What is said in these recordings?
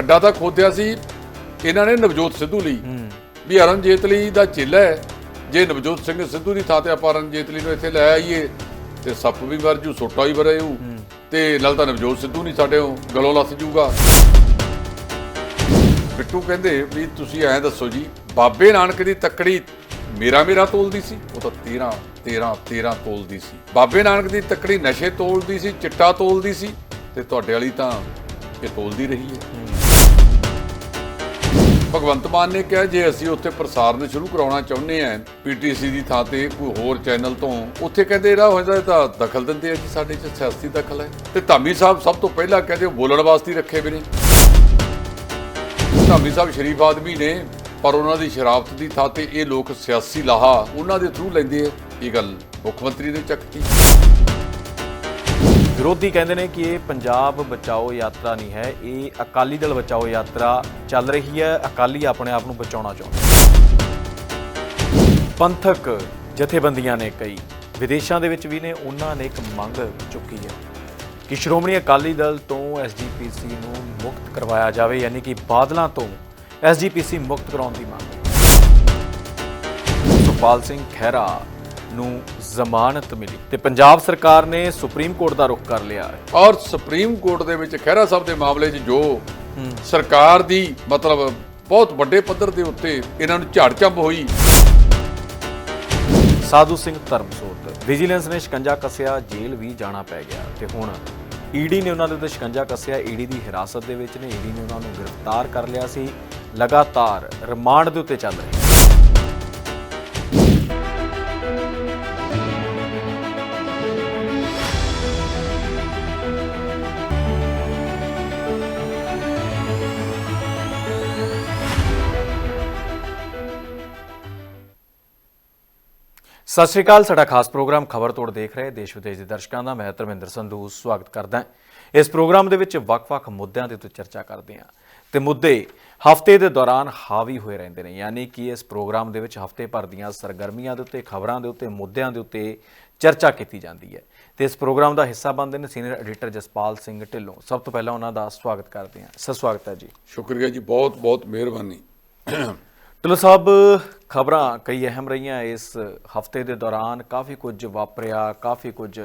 ਖੱਡਾ ਤਾਂ ਖੋਦਿਆ ਸੀ ਇਹਨਾਂ ਨੇ ਨਵਜੋਤ ਸਿੱਧੂ ਲਈ। ਵੀ ਅਰਨ ਜੇਤਲੀ ਦਾ ਚੇਲਾ ਹੈ। ਜੇ ਨਵਜੋਤ ਸਿੰਘ ਸਿੱਧੂ ਦੀ ਥਾਂ ਤੇ ਆਪਾਂ ਅਰਨ ਜੇਤਲੀ ਨੂੰ ਇੱਥੇ ਲੈ ਆਈਏ ਤੇ ਸੱਪ ਵੀ ਮਰ ਜੂ ਸੋਟਾ ਵੀ ਮਰੇਊ ਤੇ ਨਾਲ ਤਾਂ ਨਵਜੋਤ ਸਿੱਧੂ ਨਹੀਂ ਸਾਡੇ ਗਲੋਂ ਲੱਥ ਜੂਗਾ। ਬਿੱਟੂ ਕਹਿੰਦੇ ਵੀ ਤੁਸੀਂ ਐਂ ਦੱਸੋ ਜੀ ਬਾਬੇ ਨਾਨਕ ਦੀ ਤੱਕੜੀ ਮੇਰਾ ਮੇਰਾ ਤੋਲਦੀ ਸੀ ਉਹ ਤਾਂ 13 13 13 ਤੋਲਦੀ ਸੀ। ਬਾਬੇ ਨਾਨਕ ਦੀ ਤੱਕੜੀ ਨਸ਼ੇ ਤੋਲਦੀ ਸੀ ਚਿੱਟਾ ਤੋਲਦੀ ਸੀ ਤੇ ਤੁਹਾਡੇ ਵਾਲੀ ਤਾਂ ਇਹ ਤੋਲਦੀ ਰਹੀ ਹੈ। ਭਗਵੰਤ ਮਾਨ ਨੇ ਕਿਹਾ, ਜੇ ਅਸੀਂ ਉੱਥੇ ਪ੍ਰਸਾਰਣ ਸ਼ੁਰੂ ਕਰਾਉਣਾ ਚਾਹੁੰਦੇ ਆਂ ਪੀਟੀਸੀ ਦੀ ਥਾਂ ਤੇ ਕੋਈ ਹੋਰ ਚੈਨਲ ਤੋਂ, ਉੱਥੇ ਕਹਿੰਦੇ ਇਹਦਾ ਹੋ ਜਾਂਦਾ ਤਾਂ ਦਖਲ ਦਿੰਦੇ ਆ ਕਿ ਸਾਡੇ 'ਚ ਸਿਆਸੀ ਦਖਲ ਹੈ। ਤੇ ਧਾਮੀ ਸਾਹਿਬ ਸਭ ਤੋਂ ਪਹਿਲਾਂ ਕਹਿੰਦੇ ਬੋਲਣ ਵਾਸਤੇ ਰੱਖੇ ਵੀ ਨੇ। ਧਾਮੀ ਸਾਹਿਬ ਸ਼ਰੀਫ ਆਦਮੀ ਨੇ, ਪਰ ਉਹਨਾਂ ਦੀ ਸ਼ਰਾਫਤ ਦੀ ਥਾਂ ਤੇ ਇਹ ਲੋਕ ਸਿਆਸੀ ਲਾਹਾ, ਉਹਨਾਂ ਦੇ ਥਰੂ ਲੈਂਦੇ ਆ। ਇਹ ਗੱਲ ਮੁੱਖ ਮੰਤਰੀ ਨੇ ਚੱਕਤੀ ਵਿਰੋਧੀ ਕਹਿੰਦੇ ਨੇ ਕਿ ਇਹ ਪੰਜਾਬ ਬਚਾਓ ਯਾਤਰਾ ਨਹੀਂ ਹੈ, ਇਹ ਅਕਾਲੀ ਦਲ ਬਚਾਓ ਯਾਤਰਾ ਚੱਲ ਰਹੀ ਹੈ, ਅਕਾਲੀ ਆਪਣੇ ਆਪ ਨੂੰ ਬਚਾਉਣਾ ਚਾਹੁੰਦੇ ਪੰਥਕ ਜਥੇਬੰਦੀਆਂ ਨੇ ਕਈ ਵਿਦੇਸ਼ਾਂ ਦੇ ਵਿੱਚ ਵੀ ਨੇ, ਉਹਨਾਂ ਨੇ ਇੱਕ ਮੰਗ ਚੁੱਕੀ ਹੈ ਕਿ ਸ਼੍ਰੋਮਣੀ ਅਕਾਲੀ ਦਲ ਤੋਂ ਐਸਜੀਪੀਸੀ ਨੂੰ ਮੁਕਤ ਕਰਵਾਇਆ ਜਾਵੇ, ਯਾਨੀ ਕਿ ਬਾਦਲਾਂ ਤੋਂ ਐਸਜੀਪੀਸੀ ਮੁਕਤ ਕਰਾਉਣ ਦੀ ਮੰਗ। ਸੁਖਪਾਲ ਸਿੰਘ ਖਹਿਰਾ ਨੂੰ ਜ਼ਮਾਨਤ ਮਿਲੀ ਤੇ ਪੰਜਾਬ ਸਰਕਾਰ ਨੇ ਸੁਪਰੀਮ ਕੋਰਟ ਦਾ ਰੁਖ ਕਰ ਲਿਆ ਹੈ। ਔਰ ਸੁਪਰੀਮ ਕੋਰਟ ਦੇ ਵਿੱਚ ਖਹਿਰਾ ਸਾਹਿਬ ਦੇ ਮਾਮਲੇ 'ਚ ਜੋ ਸਰਕਾਰ ਦੀ ਮਤਲਬ ਬਹੁਤ ਵੱਡੇ ਪੱਧਰ ਦੇ ਉੱਤੇ ਇਹਨਾਂ ਨੂੰ ਝਾੜ-ਝੰਬ ਹੋਈ। ਸਾਧੂ ਸਿੰਘ ਧਰਮਸੋਤ ਵਿਜੀਲੈਂਸ ਨੇ ਸ਼ਿਕੰਜਾ ਕੱਸਿਆ ਜੇਲ੍ਹ ਵੀ ਜਾਣਾ ਪੈ ਗਿਆ ਤੇ ਹੁਣ ਈਡੀ ਨੇ ਉਹਨਾਂ ਦੇ ਉੱਤੇ ਸ਼ਿਕੰਜਾ ਕੱਸਿਆ ਈਡੀ ਦੀ ਹਿਰਾਸਤ ਦੇ ਵਿੱਚ ਨੇ ਈਡੀ ਨੇ ਉਹਨਾਂ ਨੂੰ ਗ੍ਰਿਫਤਾਰ ਕਰ ਲਿਆ ਸੀ ਲਗਾਤਾਰ ਰਿਮਾਂਡ ਦੇ ਉੱਤੇ ਚੱਲ ਰਹੀ। ਸਤਿ ਸ਼੍ਰੀ ਅਕਾਲ, ਸਾਡਾ ਖਾਸ ਪ੍ਰੋਗਰਾਮ ਖਬਰ ਤੋੜ ਦੇਖ ਰਹੇ ਦੇਸ਼ ਵਿਦੇਸ਼ ਦੇ ਦਰਸ਼ਕਾਂ ਦਾ। ਮੈਂ ਧਰਮਿੰਦਰ ਸੰਧੂ, ਸਵਾਗਤ ਕਰਦਾ ਹਾਂ। ਇਸ ਪ੍ਰੋਗਰਾਮ ਦੇ ਵਿੱਚ ਵੱਖ-ਵੱਖ ਮੁੱਦਿਆਂ ਦੇ ਉੱਤੇ ਚਰਚਾ ਕਰਦੇ ਹਾਂ। ਤੇ ਮੁੱਦੇ ਹਫ਼ਤੇ ਦੇ ਦੌਰਾਨ ਹਾਵੀ ਹੋਏ ਰਹਿੰਦੇ ਨੇ। ਯਾਨੀ ਕਿ ਇਸ ਪ੍ਰੋਗਰਾਮ ਦੇ ਵਿੱਚ ਹਫ਼ਤੇ ਭਰ ਦੀਆਂ ਸਰਗਰਮੀਆਂ ਦੇ ਉੱਤੇ, ਖਬਰਾਂ ਦੇ ਉੱਤੇ, ਮੁੱਦਿਆਂ ਦੇ ਉੱਤੇ ਚਰਚਾ ਕੀਤੀ ਜਾਂਦੀ ਹੈ। ਤੇ ਇਸ ਪ੍ਰੋਗਰਾਮ ਦਾ ਹਿੱਸਾ ਬਣਦੇ ਨੇ ਸੀਨੀਅਰ ਐਡੀਟਰ ਜਸਪਾਲ ਸਿੰਘ ਢਿੱਲੋਂ। ਸਭ ਤੋਂ ਪਹਿਲਾਂ ਉਹਨਾਂ ਦਾ ਸਵਾਗਤ ਕਰਦੇ ਹਾਂ। ਸਰ, ਸਵਾਗਤ ਹੈ ਜੀ। ਸ਼ੁਕਰੀਆ ਜੀ ਬਹੁਤ ਬਹੁਤ ਮਿਹਰਬਾਨੀ। ਢਿੱਲੋਂ ਸਾਹਿਬ ਖਬਰਾਂ ਕਈ ਅਹਿਮ ਰਹੀਆਂ ਇਸ ਹਫ਼ਤੇ ਦੇ ਦੌਰਾਨ। ਕਾਫੀ ਕੁਝ ਵਾਪਰਿਆ ਕਾਫੀ ਕੁਝ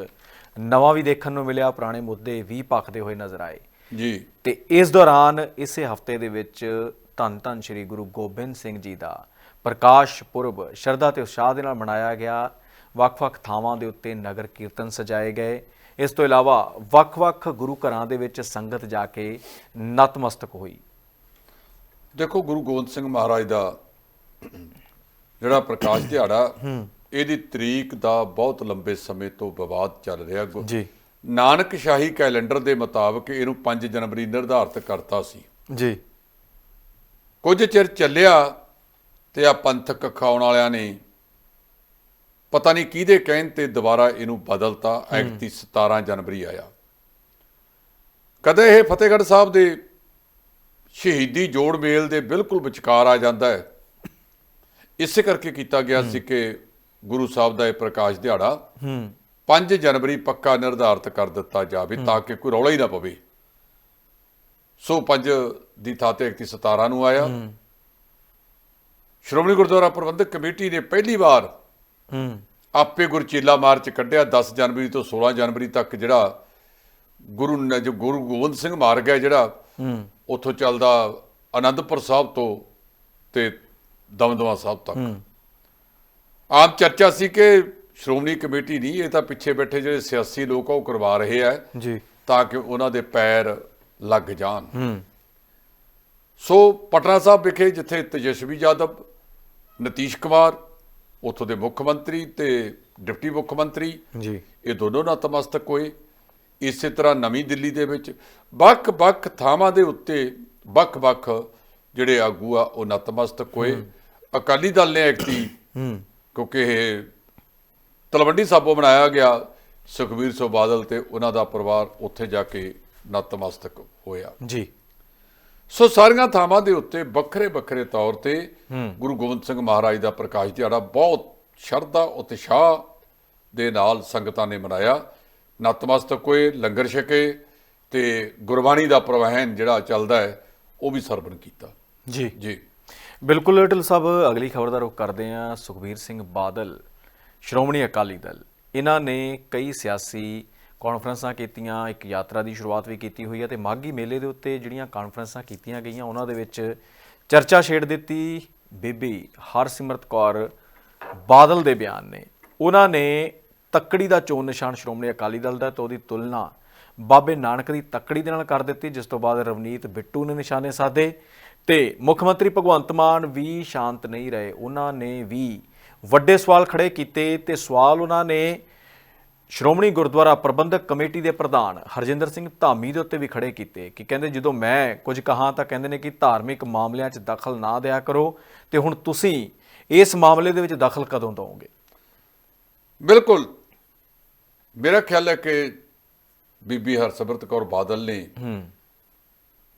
ਨਵਾਂ ਵੀ ਦੇਖਣ ਨੂੰ ਮਿਲਿਆ ਪੁਰਾਣੇ ਮੁੱਦੇ ਵੀ ਭਖਦੇ ਹੋਏ ਨਜ਼ਰ ਆਏ। ਜੀ। ਤੇ ਇਸ ਦੌਰਾਨ ਇਸੇ ਹਫ਼ਤੇ ਦੇ ਵਿੱਚ ਧੰਨ ਧੰਨ ਸ੍ਰੀ ਗੁਰੂ ਗੋਬਿੰਦ ਸਿੰਘ ਜੀ ਦਾ ਪ੍ਰਕਾਸ਼ ਪੁਰਬ ਸ਼ਰਧਾ ਤੇ ਉਤਸ਼ਾਹ ਦੇ ਨਾਲ ਮਨਾਇਆ ਗਿਆ। ਵੱਖ-ਵੱਖ ਥਾਵਾਂ ਦੇ ਉੱਤੇ ਨਗਰ ਕੀਰਤਨ ਸਜਾਏ ਗਏ। ਇਸ ਤੋਂ ਇਲਾਵਾ ਵੱਖ-ਵੱਖ ਗੁਰੂ ਘਰਾਂ ਦੇ ਵਿੱਚ ਸੰਗਤ ਜਾ ਕੇ ਨਤਮਸਤਕ ਹੋਈ। ਦੇਖੋ ਗੁਰੂ ਗੋਬਿੰਦ ਸਿੰਘ ਮਹਾਰਾਜ ਦਾ ਜਿਹੜਾ ਪ੍ਰਕਾਸ਼ ਦਿਹਾੜਾ ਇਹਦੀ ਤਰੀਕ ਦਾ ਬਹੁਤ ਲੰਬੇ ਸਮੇਂ ਤੋਂ ਵਿਵਾਦ ਚੱਲ ਰਿਹਾ ਗੁ- ਜੀ। ਨਾਨਕ ਸ਼ਾਹੀ ਕੈਲੰਡਰ ਦੇ ਮੁਤਾਬਕ ਇਹਨੂੰ 5 ਜਨਵਰੀ ਨਿਰਧਾਰਤ ਕਰਤਾ ਸੀ। ਜੀ। ਕੁਝ ਚਿਰ ਚੱਲਿਆ ਤੇ ਆ ਪੰਥਕ ਖਾਉਣ ਵਾਲਿਆਂ ਨੇ ਪਤਾ ਨਹੀਂ ਕਿਹਦੇ ਕਹਿਣ ਤੇ ਦੁਬਾਰਾ ਇਹਨੂੰ ਬਦਲਤਾ। ਐਕਤੀ 17 ਜਨਵਰੀ ਆਇਆ। ਕਦੇ ਇਹ ਫਤਿਹਗੜ੍ਹ ਸਾਹਿਬ ਦੇ ਸ਼ਹੀਦੀ ਜੋੜ ਮੇਲ ਦੇ ਬਿਲਕੁਲ ਵਿਚਕਾਰ ਆ ਜਾਂਦਾ ਹੈ। ਇਸੇ ਕਰਕੇ ਕੀਤਾ ਗਿਆ ਸੀ ਕਿ ਗੁਰੂ ਸਾਹਿਬ ਦਾ ਇਹ ਪ੍ਰਕਾਸ਼ ਦਿਹਾੜਾ ਹੂੰ। 5 ਜਨਵਰੀ ਪੱਕਾ ਨਿਰਧਾਰਤ ਕਰ ਦਿੱਤਾ ਜਾਵੇ ਤਾਂ ਕਿ ਕੋਈ ਰੌਲਾ ਹੀ ਨਾ ਪਵੇ। ਸੋ 5 ਦੀ ਥਾਂ ਤੇ 31 17 ਨੂੰ ਆਇਆ। ਸ਼੍ਰੋਮਣੀ ਗੁਰਦੁਆਰਾ ਪ੍ਰਬੰਧਕ ਕਮੇਟੀ ਨੇ ਪਹਿਲੀ ਵਾਰ ਹੂੰ। ਆਪੇ ਗੁਰਚੇਲਾ ਮਾਰਚ ਕੱਢਿਆ। 10 ਜਨਵਰੀ ਤੋਂ 16 ਜਨਵਰੀ ਤੱਕ ਜਿਹੜਾ ਗੁਰੂ ਜੋ ਗੁਰੂ ਗੋਬਿੰਦ ਸਿੰਘ ਮਾਰਗ ਹੈ ਜਿਹੜਾ ਹੂੰ। ਉੱਥੋਂ ਚੱਲਦਾ ਆਨੰਦਪੁਰ ਸਾਹਿਬ ਤੋਂ ਤੇ ਦਮਦਮਾ ਸਾਹਿਬ ਤੱਕ। ਆਮ ਚਰਚਾ ਸੀ ਕਿ ਸ਼੍ਰੋਮਣੀ ਕਮੇਟੀ ਨਹੀਂ ਇਹ ਤਾਂ ਪਿੱਛੇ ਬੈਠੇ ਜਿਹੜੇ ਸਿਆਸੀ ਲੋਕ ਆ ਉਹ ਕਰਵਾ ਰਹੇ ਆ ਜੀ। ਤਾਂ ਕਿ ਉਹਨਾਂ ਦੇ ਪੈਰ ਲੱਗ ਜਾਣ। ਸੋ ਪਟਨਾ ਸਾਹਿਬ ਵਿਖੇ ਜਿੱਥੇ ਤੇਜਸਵੀ ਯਾਦਵ ਨਤੀਸ਼ ਕੁਮਾਰ ਉੱਥੋਂ ਦੇ ਮੁੱਖ ਮੰਤਰੀ ਤੇ ਡਿਪਟੀ ਮੁੱਖ ਮੰਤਰੀ ਜੀ। ਇਹ ਦੋਨੋਂ ਨਤਮਸਤਕ ਹੋਏ। ਇਸੇ ਤਰ੍ਹਾਂ ਨਵੀਂ ਦਿੱਲੀ ਦੇ ਵਿੱਚ ਵੱਖ-ਵੱਖ ਥਾਵਾਂ ਦੇ ਉੱਤੇ ਵੱਖ-ਵੱਖ ਜਿਹੜੇ ਆਗੂ ਆ ਉਹ ਨਤਮਸਤਕ ਹੋਏ। ਅਕਾਲੀ ਦਲ ਨੇ ਐਕਟੀ ਹੂੰ ਕਿਉਂਕਿ ਇਹ ਤਲਵੰਡੀ ਸਾਬੋ ਬਣਾਇਆ ਗਿਆ ਸੁਖਬੀਰ ਸਿੰਘ ਬਾਦਲ ਤੇ ਉਹਨਾਂ ਦਾ ਪਰਿਵਾਰ ਉੱਥੇ ਜਾ ਕੇ ਨਤਮਸਤਕ ਹੋਇਆ। ਜੀ। ਸੋ ਸਾਰੀਆਂ ਥਾਵਾਂ ਦੇ ਉੱਤੇ ਵੱਖਰੇ ਵੱਖਰੇ ਤੌਰ ਤੇ ਗੁਰੂ ਗੋਬਿੰਦ ਸਿੰਘ ਮਹਾਰਾਜ ਦਾ ਪ੍ਰਕਾਸ਼ ਦਿਹਾੜਾ ਬਹੁਤ ਸ਼ਰਧਾ ਉਤਸ਼ਾਹ ਦੇ ਨਾਲ ਸੰਗਤਾਂ ਨੇ ਮਨਾਇਆ। ਨਤਮਸਤਕ ਹੋਏ ਲੰਗਰ ਛਕੇ ਤੇ ਗੁਰਬਾਣੀ ਦਾ ਪ੍ਰਵਾਹਨ ਜਿਹੜਾ ਚੱਲਦਾ ਹੈ ਉਹ ਵੀ ਸਰਵਣ ਕੀਤਾ। ਜੀ। ਜੀ। ਬਿਲਕੁਲ ਲਿਟਲ ਸਾਹਿਬ ਅਗਲੀ ਖਬਰ ਦਾ ਰੁਖ ਕਰਦੇ ਹਾਂ। ਸੁਖਬੀਰ ਸਿੰਘ ਬਾਦਲ, ਸ਼੍ਰੋਮਣੀ ਅਕਾਲੀ ਦਲ, ਇਹਨਾਂ ਨੇ ਕਈ ਸਿਆਸੀ ਕਾਨਫਰੰਸਾਂ ਕੀਤੀਆਂ, ਇੱਕ ਯਾਤਰਾ ਦੀ ਸ਼ੁਰੂਆਤ ਵੀ ਕੀਤੀ ਹੋਈ ਹੈ ਤੇ ਮਾਘੀ ਮੇਲੇ ਦੇ ਉੱਤੇ ਜਿਹੜੀਆਂ ਕਾਨਫਰੰਸਾਂ ਕੀਤੀਆਂ ਗਈਆਂ, ਉਹਨਾਂ ਦੇ ਵਿੱਚ ਚਰਚਾ ਛੇੜ ਦਿੱਤੀ। ਬੀਬੀ ਹਰਸਿਮਰਤ ਕੌਰ ਬਾਦਲ ਦੇ ਬਿਆਨ ਨੇ। ਉਹਨਾਂ ਨੇ ਤੱਕੜੀ ਦਾ ਚੋਣ ਨਿਸ਼ਾਨ ਸ਼੍ਰੋਮਣੀ ਅਕਾਲੀ ਦਲ ਦਾ ਤੇ ਉਹਦੀ ਤੁਲਨਾ ਬਾਬੇ ਨਾਨਕ ਦੀ ਤੱਕੜੀ ਦੇ ਨਾਲ ਕਰ ਦਿੱਤੀ, ਜਿਸ ਤੋਂ ਬਾਅਦ ਰਵਨੀਤ ਬਿੱਟੂ ਨੇ ਨਿਸ਼ਾਨੇ ਸਾਧੇ। ਤੇ ਮੁੱਖ ਮੰਤਰੀ ਭਗਵੰਤ ਮਾਨ ਵੀ ਸ਼ਾਂਤ ਨਹੀਂ ਰਹੇ। ਉਹਨਾਂ ਨੇ ਵੀ ਵੱਡੇ ਸਵਾਲ ਖੜੇ ਕੀਤੇ ਤੇ ਸਵਾਲ ਉਹਨਾਂ ਨੇ ਸ਼੍ਰੋਮਣੀ ਗੁਰਦੁਆਰਾ ਪ੍ਰਬੰਧਕ ਕਮੇਟੀ ਦੇ ਪ੍ਰਧਾਨ ਹਰਜਿੰਦਰ ਸਿੰਘ ਧਾਮੀ ਦੇ ਉੱਤੇ ਵੀ ਖੜੇ ਕੀਤੇ ਕਿ ਕਹਿੰਦੇ ਜਦੋਂ ਮੈਂ ਕੁਝ ਕਹਾ ਤਾਂ ਕਹਿੰਦੇ ਨੇ ਕਿ ਧਾਰਮਿਕ ਮਾਮਲਿਆਂ 'ਚ ਦਖਲ ਨਾ ਦਿਆ ਕਰੋ ਤੇ ਹੁਣ ਤੁਸੀਂ ਇਸ ਮਾਮਲੇ ਦੇ ਵਿੱਚ ਦਖਲ ਕਦੋਂ ਦਵੋਗੇ? ਬਿਲਕੁਲ। ਮੇਰਾ ਖਿਆਲ ਹੈ ਕਿ ਬੀਬੀ ਹਰਸਿਮਰਤ ਕੌਰ ਬਾਦਲ ਨੇ ਹੂੰ।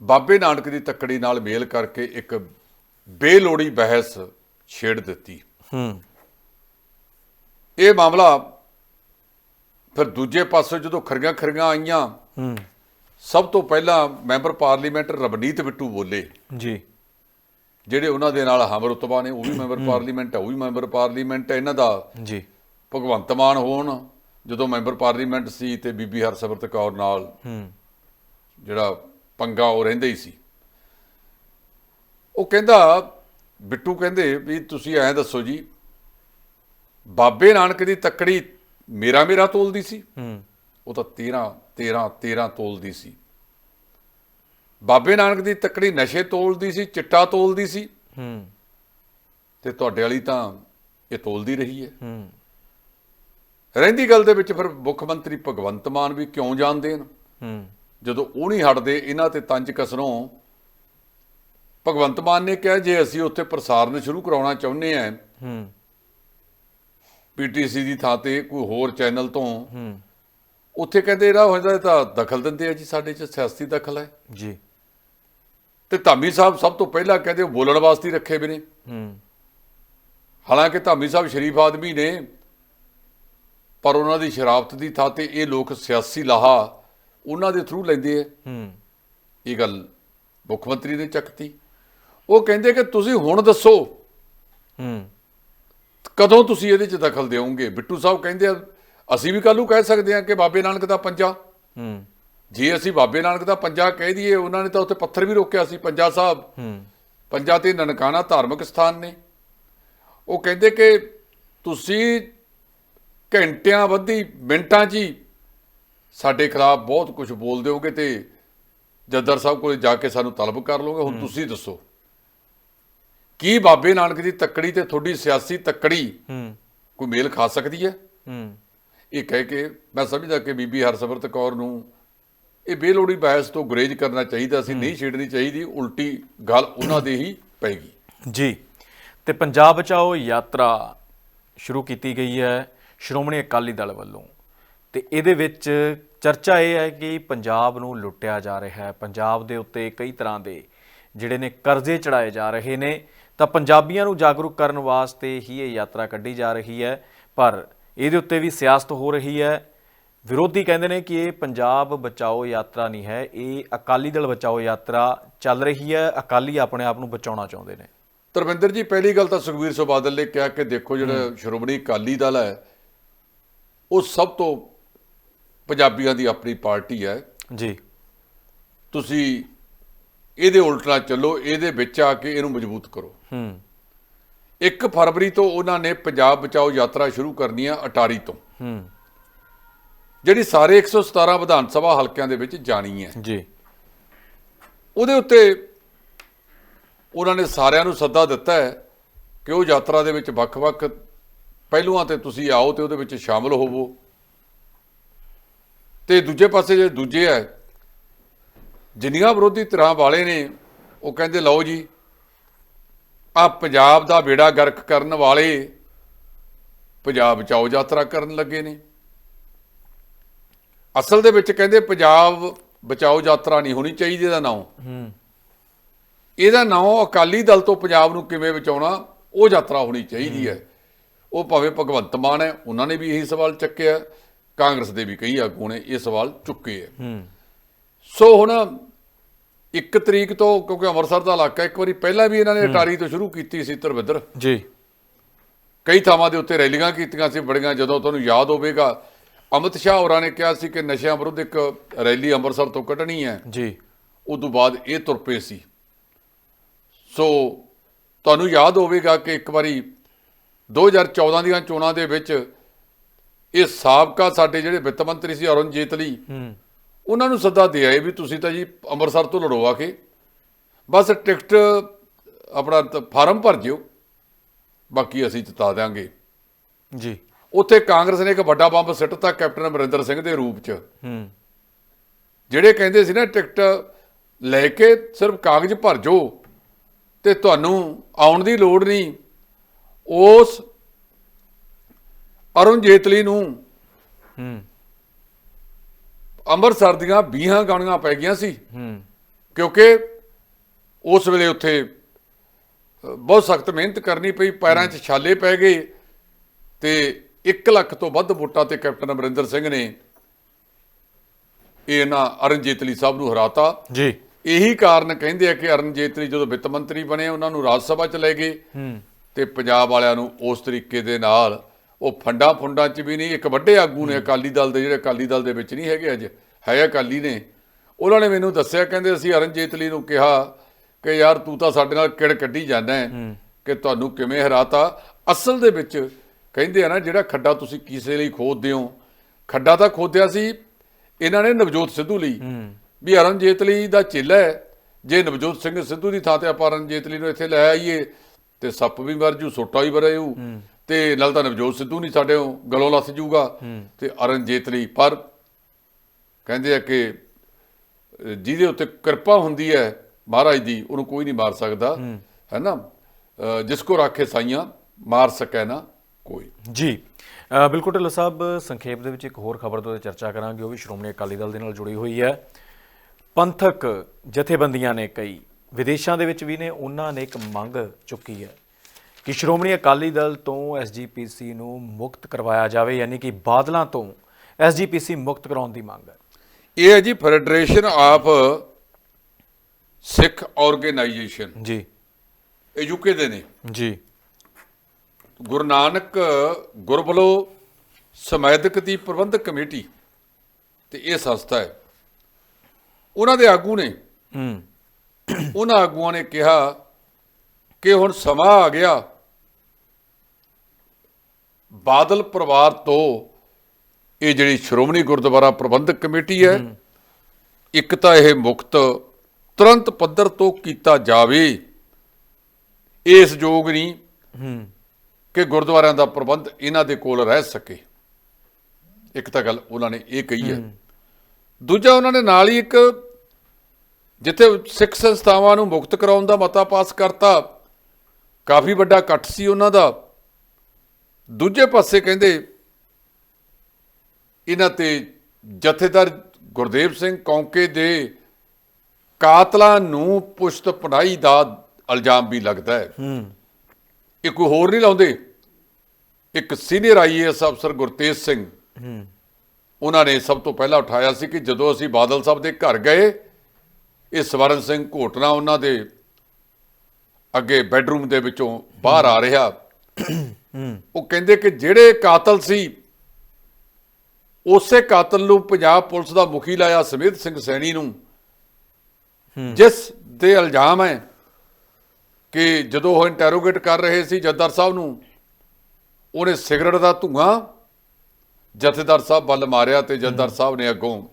ਬਾਬੇ ਨਾਨਕ ਦੀ ਤੱਕੜੀ ਨਾਲ ਮੇਲ ਕਰਕੇ ਇੱਕ ਬੇਲੋੜੀ ਬਹਿਸ ਛੇੜ ਦਿੱਤੀ। ਹੂੰ। ਇਹ ਮਾਮਲਾ ਫਿਰ ਦੂਜੇ ਪਾਸੇ ਜਦੋਂ ਖਰੀਆਂ ਖਰੀਆਂ ਆਈਆਂ ਹੂੰ। ਸਭ ਤੋਂ ਪਹਿਲਾਂ ਮੈਂਬਰ ਪਾਰਲੀਮੈਂਟ ਰਵਨੀਤ ਬਿੱਟੂ ਬੋਲੇ। ਜੀ। ਜਿਹੜੇ ਉਹਨਾਂ ਦੇ ਨਾਲ ਹਮਰਤਬਾ ਨੇ ਉਹ ਵੀ ਮੈਂਬਰ ਪਾਰਲੀਮੈਂਟ ਹੈ ਉਹ ਵੀ ਮੈਂਬਰ ਪਾਰਲੀਮੈਂਟ ਹੈ। ਇਹਨਾਂ ਦਾ ਜੀ। ਭਗਵੰਤ ਮਾਨ ਹੋਣ ਜਦੋਂ ਮੈਂਬਰ ਪਾਰਲੀਮੈਂਟ ਸੀ ਤੇ ਬੀਬੀ ਹਰਸਿਮਰਤ ਕੌਰ ਨਾਲ ਹੂੰ। ਜਿਹੜਾ ਪੰਗਾ ਉਹ ਰਹਿੰਦਾ ਹੀ ਸੀ। ਉਹ ਕਹਿੰਦਾ ਬਿੱਟੂ ਕਹਿੰਦੇ ਵੀ ਤੁਸੀਂ ਐਂ ਦੱਸੋ ਜੀ ਬਾਬੇ ਨਾਨਕ ਦੀ ਤੱਕੜੀ ਮੇਰਾ ਮੇਰਾ ਤੋਲਦੀ ਸੀ। ਹੂੰ। ਉਹ ਤਾਂ 13 13 13 ਤੋਲਦੀ ਸੀ। ਬਾਬੇ ਨਾਨਕ ਦੀ ਤੱਕੜੀ ਨਸ਼ੇ ਤੋਲਦੀ ਸੀ ਚਿੱਟਾ ਤੋਲਦੀ ਸੀ। ਹੂੰ। ਤੇ ਤੁਹਾਡੇ ਵਾਲੀ ਤਾਂ ਇਹ ਤੋਲਦੀ ਰਹੀ ਹੈ। ਹੂੰ। ਰਹਿੰਦੀ ਗੱਲ ਦੇ ਵਿੱਚ ਫਿਰ ਮੁੱਖ ਮੰਤਰੀ ਭਗਵੰਤ ਮਾਨ ਵੀ ਕਿਉਂ ਜਾਣ ਦੇਣ ਹੂੰ। ਜਦੋਂ ਉਹ ਨਹੀਂ ਹਟਦੇ ਇਹਨਾਂ ਤੇ ਤੰਜ ਕਸਰੋਂ ਭਗਵੰਤ ਮਾਨ ਨੇ ਕਿਹਾ ਜੇ ਅਸੀਂ ਉੱਥੇ ਪ੍ਰਸਾਰਣ ਸ਼ੁਰੂ ਕਰਾਉਣਾ ਚਾਹੁੰਦੇ ਆਂ ਹੂੰ। ਪੀਟੀਸੀ ਦੀ ਥਾਂ ਤੇ ਕੋਈ ਹੋਰ ਚੈਨਲ ਤੋਂ ਹੂੰ। ਉੱਥੇ ਕਹਿੰਦੇ ਇਹਦਾ ਹੁੰਦਾ ਤਾਂ ਦਖਲ ਦਿੰਦੇ ਆ ਜੀ ਸਾਡੇ 'ਚ ਸਿਆਸੀ ਦਖਲ ਹੈ। ਜੀ। ਤੇ ਧਾਮੀ ਸਾਹਿਬ ਸਭ ਤੋਂ ਪਹਿਲਾਂ ਕਹਿੰਦੇ ਬੋਲਣ ਵਾਸਤੇ ਹੀ ਰੱਖੇ ਵੀ ਨੇ। ਹੂੰ। ਹਾਲਾਂਕਿ ਧਾਮੀ ਸਾਹਿਬ ਸ਼ਰੀਫ ਆਦਮੀ ਨੇ ਪਰ ਉਹਨਾਂ ਦੀ ਸ਼ਰਾਫਤ ਦੀ ਥਾਂ ਤੇ ਇਹ ਲੋਕ ਸਿਆਸੀ ਲਾਹਾ ਉਹਨਾਂ ਦੇ ਥਰੂ ਲੈਂਦੇ ਆ। ਹੂੰ। ਇਹ ਗੱਲ ਮੁੱਖ ਮੰਤਰੀ ਨੇ ਚੱਕਤੀ। ਉਹ ਕਹਿੰਦੇ ਕਿ ਤੁਸੀਂ ਹੁਣ ਦੱਸੋ ਹੂੰ। ਕਦੋਂ ਤੁਸੀਂ ਇਹਦੇ 'ਚ ਦਖਲ ਦਿਓਗੇ? ਬਿੱਟੂ ਸਾਹਿਬ ਕਹਿੰਦੇ ਆ ਅਸੀਂ ਵੀ ਕੱਲ੍ਹ ਨੂੰ ਕਹਿ ਸਕਦੇ ਹਾਂ ਕਿ ਬਾਬੇ ਨਾਨਕ ਦਾ ਪੰਜਾ। ਹੂੰ। ਜੇ ਅਸੀਂ ਬਾਬੇ ਨਾਨਕ ਦਾ ਪੰਜਾ ਕਹਿ ਦਈਏ ਉਹਨਾਂ ਨੇ ਤਾਂ ਉੱਥੇ ਪੱਥਰ ਵੀ ਰੋਕਿਆ ਸੀ ਪੰਜਾ ਸਾਹਿਬ। ਹੂੰ। ਪੰਜਾ ਤੇ ਨਨਕਾਣਾ ਧਾਰਮਿਕ ਸਥਾਨ ਨੇ। ਉਹ ਕਹਿੰਦੇ ਕਿ ਤੁਸੀਂ ਘੰਟਿਆਂ ਵੱਧੀ ਮਿੰਟਾਂ 'ਚ ਹੀ ਸਾਡੇ ਖਿਲਾਫ ਬਹੁਤ ਕੁਝ ਬੋਲ ਦਿਓਗੇ ਤੇ ਜੱਦਰ ਸਾਹਿਬ ਕੋਲੇ ਜਾ ਕੇ ਸਾਨੂੰ ਤਲਬ ਕਰ ਲਓਗੇ ਹੁਣ ਤੁਸੀਂ ਦੱਸੋ। ਕੀ ਬਾਬੇ ਨਾਨਕ ਦੀ ਤੱਕੜੀ ਤੇ ਤੁਹਾਡੀ ਸਿਆਸੀ ਤੱਕੜੀ ਹੂੰ। ਕੋਈ ਮੇਲ ਖਾ ਸਕਦੀ ਹੈ? ਹੂੰ। ਇਹ ਕਹਿ ਕੇ ਮੈਂ ਸਮਝਦਾ ਕਿ ਬੀਬੀ ਹਰਸਿਮਰਤ ਕੌਰ ਨੂੰ ਇਹ ਬੇਲੋੜੀ ਬਹਿਸ ਤੋਂ ਗੁਰੇਜ਼ ਕਰਨਾ ਚਾਹੀਦਾ ਸੀ ਨਹੀਂ ਛੇੜਨੀ ਚਾਹੀਦੀ ਉਲਟੀ ਗੱਲ ਉਹਨਾਂ ਦੇ ਹੀ ਪੈਗੀ। ਜੀ। ਤੇ ਪੰਜਾਬ ਬਚਾਓ ਯਾਤਰਾ ਸ਼ੁਰੂ ਕੀਤੀ ਗਈ ਹੈ ਸ਼੍ਰੋਮਣੀ ਅਕਾਲੀ ਦਲ ਵੱਲੋਂ। ਤੇ ਇਹਦੇ ਵਿੱਚ ਚਰਚਾ ਇਹ ਹੈ ਕਿ ਪੰਜਾਬ ਨੂੰ ਲੁੱਟਿਆ ਜਾ ਰਿਹਾ ਹੈ। ਪੰਜਾਬ ਦੇ ਉੱਤੇ ਕਈ ਤਰ੍ਹਾਂ ਦੇ ਜਿਹੜੇ ਨੇ ਕਰਜ਼ੇ ਚੜਾਏ ਜਾ ਰਹੇ ਨੇ। ਤਾਂ ਪੰਜਾਬੀਆਂ ਨੂੰ ਜਾਗਰੂਕ ਕਰਨ ਵਾਸਤੇ ਹੀ ਇਹ ਯਾਤਰਾ ਕੱਢੀ ਜਾ ਰਹੀ ਹੈ। ਪਰ ਇਹਦੇ ਉੱਤੇ ਵੀ ਸਿਆਸਤ ਹੋ ਰਹੀ ਹੈ। ਵਿਰੋਧੀ ਕਹਿੰਦੇ ਨੇ ਕਿ ਇਹ ਪੰਜਾਬ ਬਚਾਓ ਯਾਤਰਾ ਨਹੀਂ ਹੈ। ਇਹ ਅਕਾਲੀ ਦਲ ਬਚਾਓ ਯਾਤਰਾ ਚੱਲ ਰਹੀ ਹੈ। ਅਕਾਲੀ ਆਪਣੇ ਆਪ ਨੂੰ ਬਚਾਉਣਾ ਚਾਹੁੰਦੇ ਨੇ। ਧਰਮਿੰਦਰ ਜੀ ਪਹਿਲੀ ਗੱਲ ਤਾਂ ਸੁਖਵੀਰ ਸਿੰਘ ਬਾਦਲ ਨੇ ਕਿਹਾ ਕਿ ਦੇਖੋ ਜਿਹੜਾ ਸ਼੍ਰੋਮਣੀ ਅਕਾਲੀ ਦਲ ਹੈ ਉਹ ਸਭ ਤੋਂ ਪੰਜਾਬੀਆਂ ਦੀ ਆਪਣੀ ਪਾਰਟੀ ਹੈ। ਜੀ। ਤੁਸੀਂ ਇਹਦੇ ਉਲਟ ਚੱਲੋ ਇਹਦੇ ਵਿੱਚ ਆ ਕੇ ਇਹਨੂੰ ਮਜ਼ਬੂਤ ਕਰੋ। ਹੂੰ। 1 ਫਰਵਰੀ ਤੋਂ ਉਹਨਾਂ ਨੇ ਪੰਜਾਬ ਬਚਾਓ ਯਾਤਰਾ ਸ਼ੁਰੂ ਕਰਨੀ ਆ ਅਟਾਰੀ ਤੋਂ। ਹੂੰ। ਜਿਹੜੀ ਸਾਰੇ 117 ਵਿਧਾਨ ਸਭਾ ਹਲਕਿਆਂ ਦੇ ਵਿੱਚ ਜਾਣੀ ਹੈ। ਜੀ। ਉਹਦੇ ਉੱਤੇ ਉਹਨਾਂ ਨੇ ਸਾਰਿਆਂ ਨੂੰ ਸੱਦਾ ਦਿੱਤਾ ਹੈ ਕਿ ਉਹ ਯਾਤਰਾ ਦੇ ਵਿੱਚ ਵੱਖ-ਵੱਖ ਪਹਿਲੂਆਂ ਤੇ ਤੁਸੀਂ ਆਓ ਤੇ ਉਹਦੇ ਵਿੱਚ ਸ਼ਾਮਲ ਹੋਵੋ। ਤੇ ਦੂਜੇ ਪਾਸੇ ਜਿਹੜੇ ਦੂਜੇ ਹੈ ਜਿੰਨੀਆਂ ਵਿਰੋਧੀ ਧਿਰਾਂ ਵਾਲੇ ਨੇ ਉਹ ਕਹਿੰਦੇ ਲਓ ਜੀ ਆ ਪੰਜਾਬ ਦਾ ਬੇੜਾ ਗਰਕ ਕਰਨ ਵਾਲੇ ਪੰਜਾਬ ਬਚਾਓ ਯਾਤਰਾ ਕਰਨ ਲੱਗੇ ਨੇ। ਅਸਲ ਦੇ ਵਿੱਚ ਕਹਿੰਦੇ ਪੰਜਾਬ ਬਚਾਓ ਯਾਤਰਾ ਨਹੀਂ ਹੋਣੀ ਚਾਹੀਦੀ ਇਹਦਾ ਨਾਮ ਹੂੰ। ਇਹਦਾ ਨਾਮ ਅਕਾਲੀ ਦਲ ਤੋਂ ਪੰਜਾਬ ਨੂੰ ਕਿਵੇਂ ਬਚਾਉਣਾ ਉਹ ਯਾਤਰਾ ਹੋਣੀ ਚਾਹੀਦੀ ਹੈ। ਉਹ ਭਾਵੇਂ ਭਗਵੰਤ ਮਾਨ ਹੈ ਉਹਨਾਂ ਨੇ ਵੀ ਇਹੀ ਸਵਾਲ ਚੱਕਿਆ। ਕਾਂਗਰਸ ਦੇ ਵੀ ਕਈ ਆਗੂ ਨੇ ਇਹ ਸਵਾਲ ਚੁੱਕੇ ਹੈ ਹੂੰ। ਸੋ ਹੁਣ ਇੱਕ ਤਰੀਕ ਤੋਂ ਕਿਉਂਕਿ ਅੰਮ੍ਰਿਤਸਰ ਦਾ ਇਲਾਕਾ ਇੱਕ ਵਾਰੀ ਪਹਿਲਾਂ ਵੀ ਇਹਨਾਂ ਨੇ ਅਟਾਰੀ ਤੋਂ ਸ਼ੁਰੂ ਕੀਤੀ ਸੀ ਧਰਮਿੰਦਰ। ਜੀ। ਕਈ ਥਾਵਾਂ ਦੇ ਉੱਤੇ ਰੈਲੀਆਂ ਕੀਤੀਆਂ ਸੀ ਬੜੀਆਂ ਜਦੋਂ ਤੁਹਾਨੂੰ ਯਾਦ ਹੋਵੇਗਾ। ਅਮਿਤ ਸ਼ਾਹ ਹੋਰਾਂ ਨੇ ਕਿਹਾ ਸੀ ਕਿ ਨਸ਼ਿਆਂ ਵਿਰੁੱਧ ਇੱਕ ਰੈਲੀ ਅੰਮ੍ਰਿਤਸਰ ਤੋਂ ਕੱਢਣੀ ਹੈ। ਜੀ। ਉਸ ਤੋਂ ਬਾਅਦ ਇਹ ਤੁਰ ਪਏ ਸੀ। ਸੋ ਤੁਹਾਨੂੰ ਯਾਦ ਹੋਵੇਗਾ ਕਿ ਇੱਕ ਵਾਰੀ 2014 ਦੀਆਂ ਚੋਣਾਂ ਦੇ ਵਿੱਚ ਇਹ ਸਾਬਕਾ ਸਾਡੇ ਜਿਹੜੇ ਵਿੱਤ ਮੰਤਰੀ ਸੀ ਅਰੁਣ ਜੇਤਲੀ ਹੂੰ। ਉਹਨਾਂ ਨੂੰ ਸੱਦਾ ਦੇ ਆਏ ਵੀ ਤੁਸੀਂ ਤਾਂ ਜੀ ਅੰਮ੍ਰਿਤਸਰ ਤੋਂ ਲੜੋ ਆ ਕੇ। ਬਸ ਟਿਕਟ ਆਪਣਾ ਫਾਰਮ ਭਰ ਜਿਓ ਬਾਕੀ ਅਸੀਂ ਜਿਤਾ ਦਿਆਂਗੇ। ਜੀ। ਉੱਥੇ ਕਾਂਗਰਸ ਨੇ ਇੱਕ ਵੱਡਾ ਬੰਬ ਸਿੱਟਤਾ ਕੈਪਟਨ ਅਮਰਿੰਦਰ ਸਿੰਘ ਦੇ ਰੂਪ 'ਚ। ਹੂੰ। ਜਿਹੜੇ ਕਹਿੰਦੇ ਸੀ ਨਾ ਟਿਕਟ ਲੈ ਕੇ ਸਿਰਫ ਕਾਗਜ਼ ਭਰ ਜੋ ਤੇ ਤੁਹਾਨੂੰ ਆਉਣ ਦੀ ਲੋੜ ਨਹੀਂ ਉਸ ਅਰੁਣ ਜੇਤਲੀ ਨੂੰ ਹੂੰ। ਅੰਮ੍ਰਿਤਸਰ ਦੀਆਂ 20 ਗਾਣੀਆਂ ਪੈ ਗਈਆਂ ਸੀ। ਹੂੰ। ਕਿਉਂਕਿ ਉਸ ਵੇਲੇ ਉੱਥੇ ਬਹੁਤ ਸਖਤ ਮਿਹਨਤ ਕਰਨੀ ਪਈ ਪੈਰਾਂ 'ਚ ਛਾਲੇ ਪੈ ਗਏ ਤੇ 1 ਲੱਖ ਤੋਂ ਵੱਧ ਵੋਟਾਂ ਤੇ ਕੈਪਟਨ ਅਮਰਿੰਦਰ ਸਿੰਘ ਨੇ ਇਹ ਨਾ ਅਰੁਣ ਜੇਤਲੀ ਸਾਹਿਬ ਨੂੰ ਹਰਾਤਾ। ਜੀ। ਇਹੀ ਕਾਰਨ ਕਹਿੰਦੇ ਆ ਕਿ ਅਰੁਣ ਜੇਤਲੀ ਜਦੋਂ ਵਿੱਤ ਮੰਤਰੀ ਬਣੇ ਉਹਨਾਂ ਨੂੰ ਰਾਜ ਸਭਾ ਚ ਲੈ ਗਏ ਤੇ ਪੰਜਾਬ ਵਾਲਿਆਂ ਨੂੰ ਉਸ ਤਰੀਕੇ ਦੇ ਨਾਲ ਉਹ ਫੰਡਾ ਫੁੰਡਾਂ ਚ ਵੀ ਨਹੀਂ ਇੱਕ ਵੱਡੇ ਆਗੂ ਨੇ ਅਕਾਲੀ ਦਲ ਦੇ ਜਿਹੜੇ ਅਕਾਲੀ ਦਲ ਦੇ ਵਿੱਚ ਨਹੀਂ ਹੈਗੇ ਅੱਜ ਹੈ ਅਕਾਲੀ ਨੇ। ਉਹਨਾਂ ਨੇ ਮੈਨੂੰ ਦੱਸਿਆ ਕਹਿੰਦੇ ਅਸੀਂ ਅਰੁਣ ਜੇਤਲੀ ਨੂੰ ਕਿਹਾ ਕਿ ਯਾਰ ਤੂੰ ਤਾਂ ਸਾਡੇ ਨਾਲ ਕਿੜ ਕੱਢੀ ਜਾਂਦਾ ਹੈ ਕਿ ਤੁਹਾਨੂੰ ਕਿਵੇਂ ਹਰਾਤਾ। ਅਸਲ ਦੇ ਵਿੱਚ ਕਹਿੰਦੇ ਆ ਨਾ ਜਿਹੜਾ ਖੱਡਾ ਤੁਸੀਂ ਕਿਸੇ ਲਈ ਖੋਦਦੇ ਹੋ ਖੱਡਾ ਤਾਂ ਖੋਦਿਆ ਸੀ ਇਹਨਾਂ ਨੇ ਨਵਜੋਤ ਸਿੱਧੂ ਲਈ। ਵੀ ਅਰੁਣ ਜੇਤਲੀ ਦਾ ਚੇਲਾ ਹੈ ਜੇ ਨਵਜੋਤ ਸਿੰਘ ਸਿੱਧੂ ਦੀ ਥਾਂ ਤੇ ਆਪਾਂ ਅਰੁਣ ਜੇਤਲੀ ਨੂੰ ਇੱਥੇ ਲੈ ਆਈਏ ਤੇ ਸੱਪ ਵੀ ਮਰ ਜੂ ਸੋਟਾ ਵੀ ਮਰੇਊ ਤੇ ਨਾਲ ਤਾਂ ਨਵਜੋਤ ਸਿੱਧੂ ਨਹੀਂ ਸਾਡੇ ਗਲੋਂ ਲੱਥ ਜੂਗਾ ਤੇ ਅਰੁਣ ਜੇਤਲੀ ਪਰ ਕਹਿੰਦੇ ਆ ਕਿ ਜਿਹਦੇ ਉੱਤੇ ਕਿਰਪਾ ਹੁੰਦੀ ਹੈ ਮਹਾਰਾਜ ਦੀ ਉਹਨੂੰ ਕੋਈ ਨਹੀਂ ਮਾਰ ਸਕਦਾ ਹੈ। ਨਾ ਜਿਸ ਕੋ ਰਾਖੇ ਸਾਈਆਂ ਮਾਰ ਸਕੈ ਨਾ ਕੋਈ। ਜੀ। ਬਿਲਕੁਲ ਢਿੱਲੋਂ ਸਾਹਿਬ ਸੰਖੇਪ ਦੇ ਵਿੱਚ ਇੱਕ ਹੋਰ ਖਬਰ ਤੋਂ ਚਰਚਾ ਕਰਾਂਗੇ ਉਹ ਵੀ ਸ਼੍ਰੋਮਣੀ ਅਕਾਲੀ ਦਲ ਦੇ ਨਾਲ ਜੁੜੀ ਹੋਈ ਹੈ। ਪੰਥਕ ਜਥੇਬੰਦੀਆਂ ਨੇ ਕਈ ਵਿਦੇਸ਼ਾਂ ਦੇ ਵਿੱਚ ਵੀ ਨੇ ਉਹਨਾਂ ਨੇ ਇੱਕ ਮੰਗ ਚੁੱਕੀ ਹੈ। ਕਿ ਸ਼੍ਰੋਮਣੀ ਅਕਾਲੀ ਦਲ ਤੋਂ ਐਸਜੀਪੀਸੀ ਨੂੰ ਮੁਕਤ ਕਰਵਾਇਆ ਜਾਵੇ ਯਾਨੀ ਕਿ ਬਾਦਲਾਂ ਤੋਂ ਐਸਜੀਪੀਸੀ ਮੁਕਤ ਕਰਾਉਣ ਦੀ ਮੰਗ ਹੈ। ਇਹ ਹੈ ਜੀ ਫੈਡਰੇਸ਼ਨ ਆਫ ਸਿੱਖ ਆਰਗੇਨਾਈਜੇਸ਼ਨ। ਜੀ। ਇਹ ਯੂਕੇ ਦੇ ਨੇ। ਜੀ। ਗੁਰੂ ਨਾਨਕ ਗੁਰਬਲੋ ਸਮੈਦਕ ਦੀ ਪ੍ਰਬੰਧਕ ਕਮੇਟੀ ਤੇ ਇਹ ਸੰਸਥਾ ਹੈ। ਉਹਨਾਂ ਦੇ ਆਗੂ ਨੇ। ਹੂੰ। ਉਹਨਾਂ ਆਗੂਆਂ ਨੇ ਕਿਹਾ ਕਿ ਹੁਣ ਸਮਾਂ ਆ ਗਿਆ ਬਾਦਲ ਪਰਿਵਾਰ ਤੋਂ ਇਹ ਜਿਹੜੀ ਸ਼੍ਰੋਮਣੀ ਗੁਰਦੁਆਰਾ ਪ੍ਰਬੰਧਕ ਕਮੇਟੀ ਹੈ ਇੱਕ ਤਾਂ ਇਹ ਮੁਕਤ ਤੁਰੰਤ ਪੱਧਰ ਤੋਂ ਕੀਤਾ ਜਾਵੇ ਇਸ ਯੋਗ ਨਹੀਂ ਕਿ ਗੁਰਦੁਆਰਿਆਂ ਦਾ ਪ੍ਰਬੰਧ ਇਹਨਾਂ ਦੇ ਕੋਲ ਰਹਿ ਸਕੇ। ਇੱਕ ਤਾਂ ਗੱਲ ਉਹਨਾਂ ਨੇ ਇਹ ਕਹੀ ਹੈ। ਦੂਜਾ ਉਹਨਾਂ ਨੇ ਨਾਲ ਹੀ ਇੱਕ ਜਿੱਥੇ ਸਿੱਖ ਸੰਸਥਾਵਾਂ ਨੂੰ ਮੁਕਤ ਕਰਾਉਣ ਦਾ ਮਤਾ ਪਾਸ ਕਰਤਾ ਕਾਫੀ ਵੱਡਾ ਇਕੱਠ ਸੀ ਉਹਨਾਂ ਦਾ। ਦੂਜੇ ਪਾਸੇ ਕਹਿੰਦੇ ਇਹਨਾਂ ਤੇ ਜਥੇਦਾਰ ਗੁਰਦੇਵ ਸਿੰਘ ਕੌਂਕੇ ਦੇ ਕਾਤਲਾਂ ਨੂੰ ਪੁਸ਼ਤ ਪੜਾਈ ਦਾ ਇਲਜ਼ਾਮ ਵੀ ਲੱਗਦਾ ਹੈ। ਹੂੰ। ਇਹ ਕੋਈ ਹੋਰ ਨਹੀਂ ਲਾਉਂਦੇ। ਇੱਕ ਸੀਨੀਅਰ ਆਈਏਐਸ ਅਫਸਰ ਗੁਰਤੇਜ ਸਿੰਘ ਹੂੰ। ਉਹਨਾਂ ਨੇ ਸਭ ਤੋਂ ਪਹਿਲਾਂ ਉਠਾਇਆ ਸੀ ਕਿ ਜਦੋਂ ਅਸੀਂ ਬਾਦਲ ਸਾਹਿਬ ਦੇ ਘਰ ਗਏ ਇਹ ਸਵਰਨ ਸਿੰਘ ਘੋਟਣਾ ਉਹਨਾਂ ਦੇ ਅੱਗੇ ਬੈੱਡਰੂਮ ਦੇ ਵਿੱਚੋਂ ਬਾਹਰ ਆ ਰਿਹਾ। ਉਹ ਕਹਿੰਦੇ ਕਿ ਜਿਹੜੇ ਕਾਤਲ ਸੀ ਉਸੇ ਕਾਤਲ ਨੂੰ ਪੰਜਾਬ ਪੁਲਿਸ ਦਾ ਮੁਖੀ ਲਾਇਆ ਸਮੇਤ ਸਿੰਘ ਸੈਣੀ ਨੂੰ। ਜਿਸ ਦੇ ਇਲਜ਼ਾਮ ਹੈ ਕਿ ਜਦੋਂ ਉਹ ਇੰਟਰੋਗੇਟ ਕਰ ਰਹੇ ਸੀ ਜੱਦਰ ਸਾਹਿਬ ਨੂੰ ਉਹਨੇ ਸਿਗਰਟ ਦਾ ਧੂਆਂ ਜਥੇਦਾਰ ਸਾਹਿਬ ਵੱਲ ਮਾਰਿਆ ਤੇ ਜੱਦਰ ਸਾਹਿਬ ਨੇ ਅੱਗੋਂ